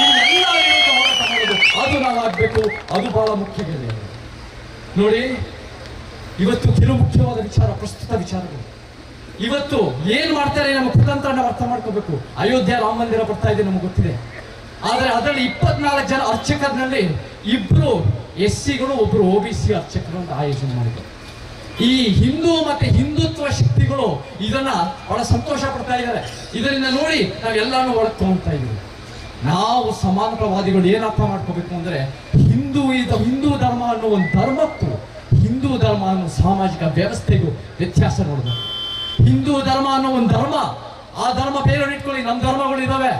ವಿರುದ್ಧ ಹೋರಾಟ ಮಾಡೋದು ಅದು ನಾವು ಆಗ್ಬೇಕು ಅದು ಬಹಳ ಮುಖ್ಯ. ನೋಡಿ, ಇವತ್ತು ಕೆಲವು ಮುಖ್ಯವಾದ ವಿಚಾರ, ಪ್ರಸ್ತುತ ವಿಚಾರಗಳು. ಇವತ್ತು ಏನು ಮಾಡ್ತಾರೆ ನಮ್ಮ ಕುತಂತ್ರನ ಅರ್ಥ ಮಾಡ್ಕೋಬೇಕು? ಅಯೋಧ್ಯ ರಾಮ ಮಂದಿರ ಬರ್ತಾ ಇದೆ ನಮಗೆ ಗೊತ್ತಿದೆ. ಆದರೆ ಅದರಲ್ಲಿ ಇಪ್ಪತ್ನಾಲ್ಕು ಜನ ಅರ್ಚಕರಲ್ಲಿ ಇಬ್ರು ಎಸ್ ಸಿಗಳು ಒಬ್ರು ಒ ಬಿ ಸಿ ಅರ್ಚಕರು ಅಂತ ಆಯೋಜನೆ ಮಾಡಿದ್ರು. ಈ ಹಿಂದೂ ಮತ್ತೆ ಹಿಂದುತ್ವ ಶಕ್ತಿಗಳು ಇದನ್ನ ಬಹಳ ಸಂತೋಷ ಪಡ್ತಾ ಇದ್ದಾರೆ. ಇದರಿಂದ ನೋಡಿ ನಾವೆಲ್ಲಾನು ಒಳಗೆ ತಗೊಳ್ತಾ ಇದ್ದೀವಿ. ನಾವು ಸಮಾನತಾವಾದಿಗಳು ಏನ್ ಅರ್ಥ ಮಾಡ್ಕೋಬೇಕು ಅಂದ್ರೆ ಹಿಂದೂ ಇದ ಹಿಂದೂ ಧರ್ಮ ಅನ್ನೋ ಒಂದು ಧರ್ಮಕ್ಕೂ ಹಿಂದೂ ಧರ್ಮ ಅನ್ನೋ ಸಾಮಾಜಿಕ ವ್ಯವಸ್ಥೆಗೂ ವ್ಯತ್ಯಾಸ ನೋಡಬೇಕು. ಹಿಂದೂ ಧರ್ಮ ಅನ್ನೋ ಒಂದು ಧರ್ಮ, ಆ ಧರ್ಮ ಬೇರೆ ಇಟ್ಕೊಳ್ಳಿ. ನಮ್ಮ ಧರ್ಮಗಳು ಇದಾವೆ.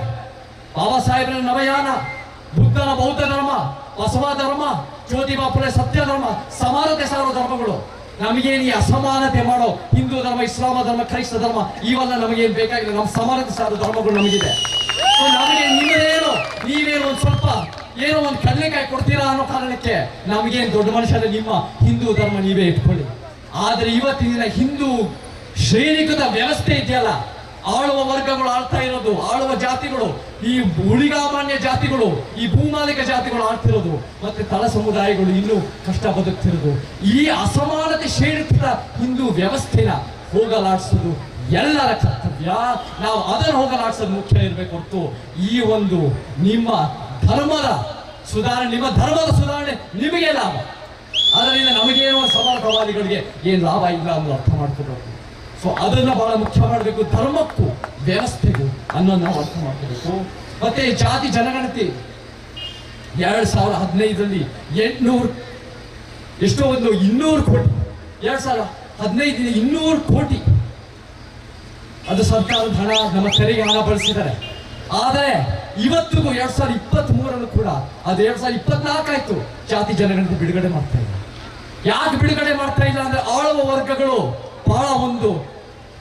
ಬಾಬಾ ಸಾಹೇಬ್ರ ನವಯಾನ ಬುದ್ಧನ ಬೌದ್ಧ ಧರ್ಮ, ಬಸವ ಧರ್ಮ ಜ್ಯೋತಿಬಾ ಪುಲೆ ಸತ್ಯ ಧರ್ಮ, ಸಮಾನತೆ ಸಾರೋ ಧರ್ಮಗಳು. ನಮಗೇನು ಈ ಅಸಮಾನತೆ ಮಾಡೋ ಹಿಂದೂ ಧರ್ಮ, ಇಸ್ಲಾಮ ಧರ್ಮ, ಕ್ರೈಸ್ತ ಧರ್ಮ, ಇವೆಲ್ಲ ನಮಗೇನು ಬೇಕಾಗಿಲ್ಲ. ನಮ್ಮ ಸಮಾನತೆ ಸಾರೋ ಧರ್ಮಗಳು ನಮಗಿದೆ. ನಮಗೆ ನಿಮ್ಮದೇನು ನೀವೇನು ಒಂದು ಸ್ವಲ್ಪ ಏನೋ ಒಂದು ಕಡಲೆಕಾಯಿ ಕೊಡ್ತೀರಾ ಅನ್ನೋ ಕಾರಣಕ್ಕೆ ನಮಗೇನು ದೊಡ್ಡ ಮನುಷ್ಯರ ನಿಮ್ಮ ಹಿಂದೂ ಧರ್ಮ ನೀವೇ ಇಟ್ಕೊಳ್ಳಿ. ಆದರೆ ಇವತ್ತಿನ ಹಿಂದೂ ಶ್ರೇಣಿಕೃತ ವ್ಯವಸ್ಥೆ ಇದೆಯಲ್ಲ? ಆಳುವ ವರ್ಗಗಳು ಆಳ್ತಾ ಇರೋದು, ಆಳುವ ಜಾತಿಗಳು, ಈ ಉಳಿಗಾಮಾನ್ಯ ಜಾತಿಗಳು, ಈ ಭೂಮಾಲಿಕ ಜಾತಿಗಳು ಆಳ್ತಿರೋದು, ಮತ್ತೆ ತಳ ಸಮುದಾಯಗಳು ಇನ್ನೂ ಕಷ್ಟ ಬದುಕ್ತಿರೋದು. ಈ ಅಸಮಾನತೆ ಶ್ರೇಣಿಕೃತ ಹಿಂದೂ ವ್ಯವಸ್ಥೆನ ಹೋಗಲಾಡಿಸೋದು ಎಲ್ಲರ ಕರ್ತವ್ಯ. ನಾವು ಅದನ್ನು ಹೋಗಲಾಡಿಸೋದು ಮುಖ್ಯ ಇರಬೇಕು ಹೊರತು ಈ ಒಂದು ನಿಮ್ಮ ಧರ್ಮದ ಸುಧಾರಣೆ, ನಿಮ್ಮ ಧರ್ಮದ ಸುಧಾರಣೆ ನಿಮಗೆ ಲಾಭ. ಅದರಿಂದ ನಮಗೇನೋ ಸಮಾಜವಾದಿಗಳಿಗೆ ಏನು ಲಾಭ ಇಲ್ಲ ಅನ್ನೋದು ಅರ್ಥ ಮಾಡ್ಕೋಬೇಕು ಸೊ ಅದನ್ನ ಬಹಳ ಮುಖ್ಯ ಮಾಡಬೇಕು. ಧರ್ಮಕ್ಕೂ ವ್ಯವಸ್ಥೆಗೂ ಅನ್ನೋದು ನಾವು ಅರ್ಥ ಮಾಡ್ಕೋಬೇಕು. ಮತ್ತೆ ಜಾತಿ ಜನಗಣತಿ. ಎರಡ್ ಸಾವಿರ ಹದಿನೈದರಲ್ಲಿ ಎಂಟ್ನೂರು, ಎಷ್ಟೋ ಒಂದು ಇನ್ನೂರು ಕೋಟಿ. ಎರಡ್ ಸಾವಿರ ಹದಿನೈದರಿಂದ ಇನ್ನೂರು ಕೋಟಿ. ಅದು ಸರ್ಕಾರದ ಹಣ, ನಮ್ಮ ತೆರಿಗೆ ಹಣ ಬಳಸಿದ್ದಾರೆ. ಆದರೆ ಇವತ್ತಿಗೂ ಎರಡ್ ಸಾವಿರದ ಇಪ್ಪತ್ತ್ ಮೂರನ್ನು ಕೂಡ ಅದು ಎರಡ್ ಸಾವಿರದ ಇಪ್ಪತ್ನಾಲ್ಕಾಯ್ತು ಜಾತಿ ಜನಗಣತಿ ಬಿಡುಗಡೆ ಮಾಡ್ತಾ ಇಲ್ಲ. ಯಾಕೆ ಬಿಡುಗಡೆ ಮಾಡ್ತಾ ಇಲ್ಲ ಅಂದ್ರೆ ಆಳುವ ವರ್ಗಗಳು ಬಹಳ ಒಂದು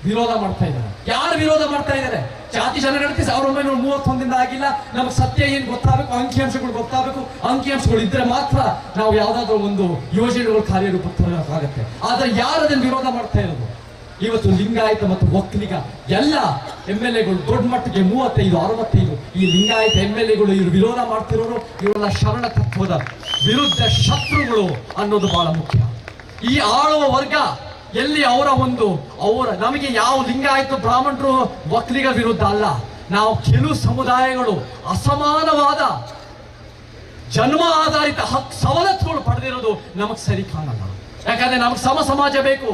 ವಿರೋಧ ಮಾಡ್ತಾ ಇದ್ದಾರೆ. ಯಾರು ವಿರೋಧ ಮಾಡ್ತಾ ಇದ್ದಾರೆ? ಜಾತಿ ಜನಗಣತಿ ಸಾವಿರದ ಒಂಬೈನೂರ ಮೂವತ್ತೊಂದಿಂದ ಆಗಿಲ್ಲ. ನಮಗೆ ಸತ್ಯ ಏನು ಗೊತ್ತಾಗಬೇಕು ಅಂಕಿಅಂಶಗಳು ಗೊತ್ತಾಗಬೇಕು. ಅಂಕಿಅಂಶಗಳು ಇದ್ರೆ ಮಾತ್ರ ನಾವು ಯಾವುದಾದ್ರೂ ಒಂದು ಯೋಜನೆಗಳು ಕಾರ್ಯರೂಪಕ್ಕೆ ತರಬೇಕಾಗತ್ತೆ ಆದ್ರೆ ಯಾರು ಅದನ್ನು ವಿರೋಧ ಮಾಡ್ತಾ ಇರೋದು? ಇವತ್ತು ಲಿಂಗಾಯತ ಮತ್ತು ಒಕ್ಕಲಿಗ ಎಲ್ಲ ಎಂ ಎಲ್ ಎಗಳು ದೊಡ್ಡ ಮಟ್ಟಿಗೆ ಮೂವತ್ತೈದು, ಅರವತ್ತೈದು ಈ ಲಿಂಗಾಯತ ಎಂ ಎಲ್ ಎಗಳು ಇವರು ವಿರೋಧ ಮಾಡ್ತಿರೋರು ಇವರೆಲ್ಲ ಶರಣ ತತ್ವದ ವಿರುದ್ಧ ಶತ್ರುಗಳು ಅನ್ನೋದು ಬಹಳ ಮುಖ್ಯ. ಈ ಆಳುವ ವರ್ಗ ಎಲ್ಲಿ ಅವರ ಒಂದು, ಅವರ, ನಮಗೆ ಯಾವ ಲಿಂಗಾಯತ ಬ್ರಾಹ್ಮಣರು? ಒಕ್ಕಲಿಗ ವಿರುದ್ಧ ಅಲ್ಲ. ನಾವು ಕೆಲವು ಸಮುದಾಯಗಳು ಅಸಮಾನವಾದ ಜನ್ಮ ಆಧಾರಿತ ಹಕ್ ಸವಲತ್ತುಗಳು ಪಡೆದಿರೋದು ನಮಗೆ ಸರಿ ಕಾಣಲ್ಲ. ಯಾಕಂದ್ರೆ ನಮಗೆ ಸಮ ಸಮಾಜ ಬೇಕು.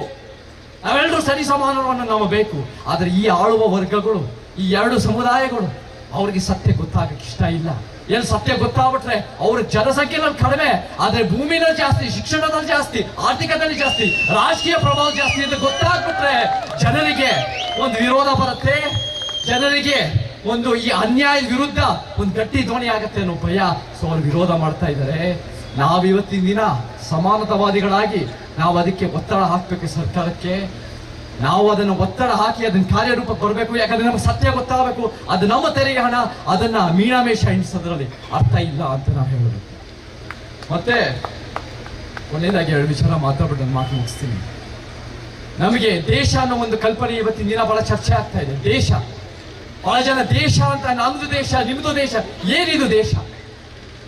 ನಾವೆಲ್ಲರೂ ಸರಿ ಸಮಾನವನ್ನು ನಾವು ಬೇಕು. ಆದ್ರೆ ಈ ಆಳುವ ವರ್ಗಗಳು, ಈ ಎರಡು ಸಮುದಾಯಗಳು, ಅವ್ರಿಗೆ ಸತ್ಯ ಗೊತ್ತಾಗಕ್ಕೆ ಇಷ್ಟ ಇಲ್ಲ. ಎಲ್ಲಿ ಸತ್ಯ ಗೊತ್ತಾಗ್ಬಿಟ್ರೆ ಅವ್ರ ಜನಸಂಖ್ಯೆನಲ್ಲಿ ಕಡಿಮೆ, ಆದ್ರೆ ಭೂಮಿನಲ್ಲಿ ಜಾಸ್ತಿ, ಶಿಕ್ಷಣದಲ್ಲಿ ಜಾಸ್ತಿ, ಆರ್ಥಿಕದಲ್ಲಿ ಜಾಸ್ತಿ, ರಾಜಕೀಯ ಪ್ರಭಾವ ಜಾಸ್ತಿ ಅಂತ ಗೊತ್ತಾಗ್ಬಿಟ್ರೆ ಜನರಿಗೆ ಒಂದು ವಿರೋಧ ಬರುತ್ತೆ. ಜನರಿಗೆ ಒಂದು ಈ ಅನ್ಯಾಯದ ವಿರುದ್ಧ ಒಂದು ಗಟ್ಟಿ ಧ್ವನಿ ಆಗುತ್ತೆ ಅನ್ನೋ ಭಯ ಸೊ ಅವ್ರು ವಿರೋಧ ಮಾಡ್ತಾ ಇದ್ದಾರೆ. ನಾವು ಇವತ್ತಿನ ದಿನ ಸಮಾನತಾವಾದಿಗಳಾಗಿ ನಾವು ಅದಕ್ಕೆ ಒತ್ತಡ ಹಾಕ್ಬೇಕು ಸರ್ಕಾರಕ್ಕೆ. ನಾವು ಅದನ್ನು ಒತ್ತಡ ಹಾಕಿ ಅದನ್ನ ಕಾರ್ಯರೂಪಕ್ಕೆ ಬರಬೇಕು ಯಾಕಂದ್ರೆ ನಮ್ಗೆ ಸತ್ಯ ಗೊತ್ತಾಗಬೇಕು. ಅದು ನಮ್ಮ ತೆರಿಗೆ ಹಣ, ಅದನ್ನ ಮೀನಾಮೇಷ ಎಣಿಸೋದ್ರಲ್ಲಿ ಅರ್ಥ ಇಲ್ಲ ಅಂತ ನಾವು ಹೇಳೋದು. ಮತ್ತೆ ಕೊನೆಯದಾಗಿ ಎರಡು ವಿಚಾರ ಮಾತಾಡ್ಬಿಟ್ಟು ನನ್ನ ಮಾತು ಮುಗಿಸ್ತೀನಿ. ನಮಗೆ ದೇಶ ಅನ್ನೋ ಒಂದು ಕಲ್ಪನೆ ಇವತ್ತಿನ ದಿನ ಬಹಳ ಚರ್ಚೆ ಆಗ್ತಾ ಇದೆ. ದೇಶ. ಬಹಳ ಜನ ದೇಶ ಅಂತ ನಮ್ದು ದೇಶ, ನಿಮ್ದು ದೇಶ, ಏನಿದು ದೇಶ?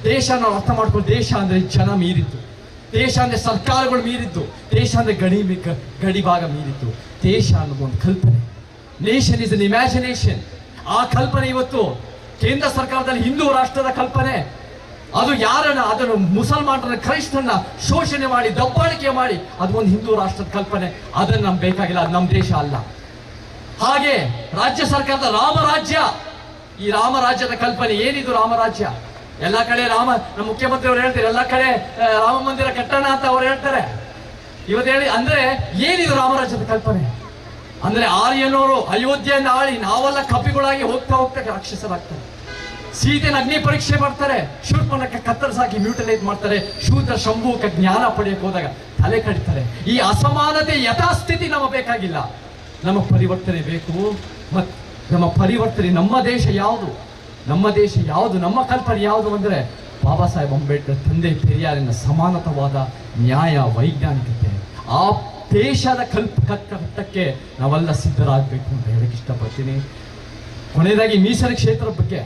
ದೇಶ ನಾವು ಅರ್ಥ ಮಾಡ್ಕೊಂಡು ದೇಶ ಅಂದ್ರೆ ಜನ ಮೀರಿದ್ದು. ದೇಶ ಅಂದ್ರೆ ಸರ್ಕಾರಗಳು ಮೀರಿದ್ದು, ದೇಶ ಅಂದ್ರೆ ಗಡಿ ಗಡಿ ಭಾಗ ಮೀರಿದ್ದು. ದೇಶ ಅನ್ನೋದು ಒಂದು ಕಲ್ಪನೆ. ನೇಷನ್ ಇಸ್ ಅನ್ ಇಮ್ಯಾಜಿನೇಷನ್ ಆ ಕಲ್ಪನೆ ಇವತ್ತು ಕೇಂದ್ರ ಸರ್ಕಾರದಲ್ಲಿ ಹಿಂದೂ ರಾಷ್ಟ್ರದ ಕಲ್ಪನೆ. ಅದು ಯಾರನ್ನ, ಅದನ್ನು ಮುಸಲ್ಮಾನರನ್ನ, ಕ್ರೈಸ್ತರನ್ನ ಶೋಷಣೆ ಮಾಡಿ, ದಬ್ಬಾಳಿಕೆ ಮಾಡಿ, ಅದು ಒಂದು ಹಿಂದೂ ರಾಷ್ಟ್ರದ ಕಲ್ಪನೆ. ಅದನ್ನು ನಮ್ಗೆ ಬೇಕಾಗಿಲ್ಲ, ಅದು ನಮ್ಮ ದೇಶ ಅಲ್ಲ. ಹಾಗೆ ರಾಜ್ಯ ಸರ್ಕಾರದ ರಾಮರಾಜ್ಯ. ಈ ರಾಮರಾಜ್ಯದ ಕಲ್ಪನೆ ಏನಿದು ರಾಮರಾಜ್ಯ? ಎಲ್ಲ ಕಡೆ ರಾಮ, ನಮ್ಮ ಮುಖ್ಯಮಂತ್ರಿ ಅವರು ಹೇಳ್ತಾರೆ, ಎಲ್ಲ ಕಡೆ ರಾಮ ಮಂದಿರ ಕಟ್ಟಣ ಅಂತ ಅವ್ರು ಹೇಳ್ತಾರೆ. ಇವತ್ತು ಹೇಳಿ, ಅಂದ್ರೆ ಏನಿದು ರಾಮರಾಜ್ಯದ ಕಲ್ಪನೆ? ಅಂದ್ರೆ ಆರ್ಯನವರು ಅಯೋಧ್ಯೆಯನ್ನು ಆಳಿ ನಾವೆಲ್ಲ ಕಪಿಗಳಾಗಿ ಹೋಗ್ತಾ ಹೋಗ್ತಾ ರಾಕ್ಷಸರಾಗ್ತಾರೆ ಸೀತೆನ ಅಗ್ನಿ ಪರೀಕ್ಷೆ ಮಾಡ್ತಾರೆ, ಶೂರ್ಪನಕ್ಕೆ ಕತ್ತರಿಸಾಕಿ ಮ್ಯೂಟಲೈಟ್ ಮಾಡ್ತಾರೆ, ಶೂದ್ರ ಶಂಭುಕ್ಕೆ ಜ್ಞಾನ ಪಡೆಯಕ್ಕೆ ಹೋದಾಗ ತಲೆ ಕಡಿತಾರೆ ಈ ಅಸಮಾನತೆ ಯಥಾಸ್ಥಿತಿ ನಮಗೆ ಬೇಕಾಗಿಲ್ಲ. ನಮಗೆ ಪರಿವರ್ತನೆ ಬೇಕು ಮತ್ತು ನಮ್ಮ ಪರಿವರ್ತನೆ ನಮ್ಮ ದೇಶ ಯಾವುದು? ನಮ್ಮ ದೇಶ ಯಾವುದು, ನಮ್ಮ ಕಲ್ಪನೆ ಯಾವುದು ಅಂದರೆ ಬಾಬಾ ಸಾಹೇಬ್ ಅಂಬೇಡ್ಕರ್ ತಂದೆ ಪೆರಿಯಾರಿನ ಸಮಾನತವಾದ ನ್ಯಾಯ ವೈಜ್ಞಾನಿಕತೆ. ಆ ದೇಶದ ಕಲ್ಪ ಕಟ್ಟಕ್ಕೆ ನಾವೆಲ್ಲ ಸಿದ್ಧರಾಗಬೇಕು ಅಂತ ಹೇಳಕ್ಕೆ ಇಷ್ಟಪಡ್ತೀನಿ. ಕೊನೆಯದಾಗಿ ಮೀಸಲ ಕ್ಷೇತ್ರದ ಬಗ್ಗೆ.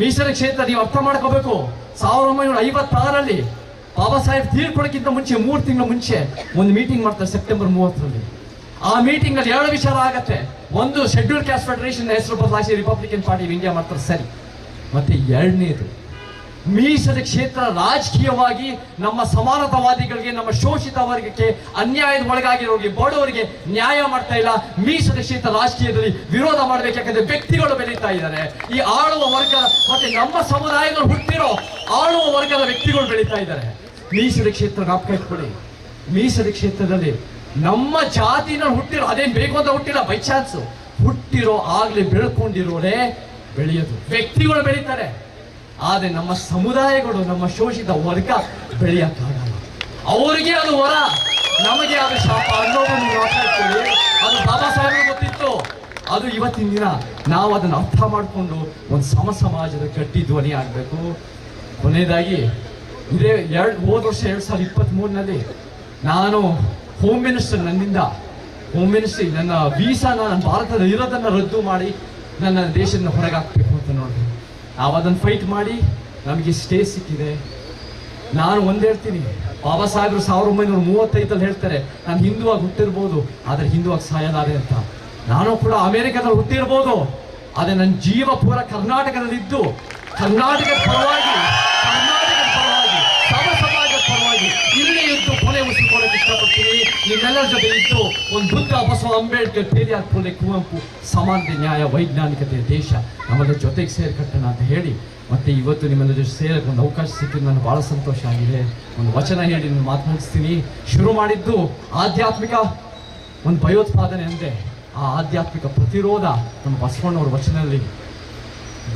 ಮೀಸಲು ಕ್ಷೇತ್ರ ನೀವು ಅರ್ಥ ಮಾಡ್ಕೋಬೇಕು. ಸಾವಿರದ ಒಂಬೈನೂರ ಐವತ್ತಾರರಲ್ಲಿ ಬಾಬಾ ಸಾಹೇಬ್ ತೀರ್ಕೊಳಕ್ಕಿಂತ ಮುಂಚೆ, ಮೂರು ತಿಂಗಳ ಮುಂಚೆ ಒಂದು ಮೀಟಿಂಗ್ ಮಾಡ್ತಾರೆ ಸೆಪ್ಟೆಂಬರ್ ಮೂವತ್ತರಲ್ಲಿ. ಆ ಮೀಟಿಂಗ್ ಅಲ್ಲಿ ಎರಡು ವಿಚಾರ ಆಗತ್ತೆ. ಒಂದು ಶೆಡ್ಯೂಲ್ ಕ್ಯಾಸ್ಟ್ ಫೆಡರೇಷನ್ ಹೆಸರು ಬದಲಾಯಿಸಿ ರಿಪಬ್ಲಿಕನ್ ಪಾರ್ಟಿ ಆಫ್ ಇಂಡಿಯಾ ಮಾತ್ರ ಸರಿ. ಮತ್ತೆ ಎರಡನೇದು ಮೀಸಲ ಕ್ಷೇತ್ರ ರಾಜಕೀಯವಾಗಿ ನಮ್ಮ ಸಮಾನತಾವಾದಿಗಳಿಗೆ, ನಮ್ಮ ಶೋಷಿತ ವರ್ಗಕ್ಕೆ ಅನ್ಯಾಯದ ಒಳಗಾಗಿರೋರಿಗೆ, ಬಡವರಿಗೆ ನ್ಯಾಯ ಮಾಡ್ತಾ ಇಲ್ಲ. ಮೀಸಲ ಕ್ಷೇತ್ರ ರಾಜಕೀಯದಲ್ಲಿ ವಿರೋಧ ಮಾಡಬೇಕು. ಯಾಕಂದ್ರೆ ವ್ಯಕ್ತಿಗಳು ಬೆಳೀತಾ ಇದ್ದಾರೆ. ಈ ಆಳುವ ವರ್ಗ ಮತ್ತೆ ನಮ್ಮ ಸಮುದಾಯಗಳು ಹುಟ್ಟಿರೋ ಆಳುವ ವರ್ಗದ ವ್ಯಕ್ತಿಗಳು ಬೆಳೀತಾ ಇದ್ದಾರೆ. ಮೀಸಲ ಕ್ಷೇತ್ರ ನಾಪಕ ಇಟ್ಕೊಳ್ಳಿ ಮೀಸಲು ಕ್ಷೇತ್ರದಲ್ಲಿ ನಮ್ಮ ಜಾತಿನ ಹುಟ್ಟಿರೋ, ಅದೇನು ಬೇಕು ಅಂತ ಹುಟ್ಟಿಲ್ಲ ಬೈ ಚಾನ್ಸ್ ಹುಟ್ಟಿರೋ ಆಗಲಿ ಬೆಳ್ಕೊಂಡಿರೋರೇ ಬೆಳೆಯೋದು. ವ್ಯಕ್ತಿಗಳು ಬೆಳೀತಾರೆ. ಆದರೆ ನಮ್ಮ ಸಮುದಾಯಗಳು, ನಮ್ಮ ಶೋಷಿತ ವರ್ಗ ಬೆಳೆಯೋಕ್ಕಾಗಲ್ಲ. ಅವರಿಗೆ ಅದು ವರ, ನಮಗೆ ಅದು ಶಾಪ ಅನ್ನೋದನ್ನು ಮಾತಾಡ್ತೀವಿ ಅದು ಬಾಬಾ ಸಾಹೇಬ್ ಗೊತ್ತಿತ್ತು. ಅದು ಇವತ್ತಿನ ದಿನ ನಾವು ಅದನ್ನು ಅರ್ಥ ಮಾಡಿಕೊಂಡು ಒಂದು ಸಮ ಸಮಾಜದ ಗಟ್ಟಿ ಧ್ವನಿ ಆಗಬೇಕು. ಕೊನೆಯದಾಗಿ, ಇದೇ ಎರಡು, ಹೋದ ವರ್ಷ ಎರಡು ಸಾವಿರದ ಇಪ್ಪತ್ತ್ ಮೂರನಲ್ಲಿ ನಾನು ಹೋಮ್ ಮಿನಿಸ್ಟರ್ ನನ್ನಿಂದ ಹೋಮ್ ಮಿನಿಸ್ಟ್ರಿ ನನ್ನ ವೀಸಾನ ನನ್ನ ಭಾರತದ ಇರೋದನ್ನು ರದ್ದು ಮಾಡಿ ನನ್ನ ದೇಶದಿಂದ ಹೊರಗಾಕ್ಬೇಕು ಅಂತ ನೋಡಿದೆ. ನಾವು ಅದನ್ನು ಫೈಟ್ ಮಾಡಿ ನಮಗೆ ಸ್ಟೇ ಸಿಕ್ಕಿದೆ. ನಾನು ಒಂದು ಹೇಳ್ತೀನಿ, ಬಾಬಾ ಸಾಹೇಬ್ರು ಸಾವಿರದ ಒಂಬೈನೂರ ಮೂವತ್ತೈದಲ್ಲಿ ಹೇಳ್ತಾರೆ, ನಾನು ಹಿಂದುವಾಗಿ ಹುಟ್ಟಿರ್ಬೋದು, ಆದರೆ ಹಿಂದುವಾಗಿ ಸಾಯಲಾರೆ ಅಂತ. ನಾನು ಕೂಡ ಅಮೆರಿಕದಲ್ಲಿ ಹುಟ್ಟಿರ್ಬೋದು, ಆದರೆ ನನ್ನ ಜೀವ ಪೂರ ಕರ್ನಾಟಕದಲ್ಲಿದ್ದು ಕರ್ನಾಟಕ ಪರವಾಗಿ ಇಷ್ಟಪಡ್ತೀನಿ ನಿಮ್ಮೆಲ್ಲರ ಜೊತೆ ಇದ್ದು ಒಂದು ಬುದ್ಧ ಬಸವ ಅಂಬೇಡ್ಕರ್ ಪೇರಿಯಾರ್ ಪುಲೆ ಕುವೆಂಪು ಸಮಾನತೆ, ನ್ಯಾಯ, ವೈಜ್ಞಾನಿಕತೆ, ದೇಶ ನಮ್ಮೆಲ್ಲರ ಜೊತೆಗೆ ಸೇರ್ಕಟ್ಟಣ ಅಂತ ಹೇಳಿ ಮತ್ತೆ ಇವತ್ತು ನಿಮ್ಮೆಲ್ಲರ ಜೊತೆ ಸೇರಕ್ಕೆ ಒಂದು ಅವಕಾಶ ಸಿಕ್ಕಿದ್ದು ನನಗೆ ಭಾಳ ಸಂತೋಷ ಆಗಿದೆ. ಒಂದು ವಚನ ಹೇಳಿ ನಾನು ಮಾತನಾಡಿಸ್ತೀನಿ. ಶುರು ಮಾಡಿದ್ದು ಆಧ್ಯಾತ್ಮಿಕ ಒಂದು ಭಯೋತ್ಪಾದನೆ ಅಂದೆ. ಆ ಆಧ್ಯಾತ್ಮಿಕ ಪ್ರತಿರೋಧ ನಮ್ಮ ಬಸವಣ್ಣವ್ರ ವಚನದಲ್ಲಿ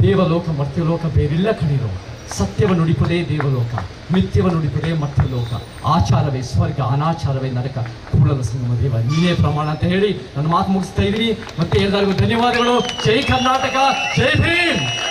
ದೇವಲೋಕ, ಮರ್ತ್ಯಲೋಕ ಬೇರಿಲ್ಲ ಕಣಿರೋ ಸತ್ಯವ ನುಡಿಪದೇ ದೇವಲೋಕ, ಮಿಥ್ಯವ ನುಡಿಪದೇ ಮಠಲೋಕ ಆಚಾರವೇ ಸ್ವರ್ಗ, ಅನಾಚಾರವೇ ನರಕ, ಕೂಡಲ ಸಿಂಹ ದೇವ, ನೀನೇ ಪ್ರಮಾಣ ಅಂತ ಹೇಳಿ ನನ್ನ ಮಾತು ಮುಗಿಸ್ತಾ ಇದ್ದೀನಿ. ಮತ್ತೆ ಎಲ್ಲರಿಗೂ ಧನ್ಯವಾದಗಳು. ಜೈ ಕರ್ನಾಟಕ, ಜೈ ಭೀಮ್.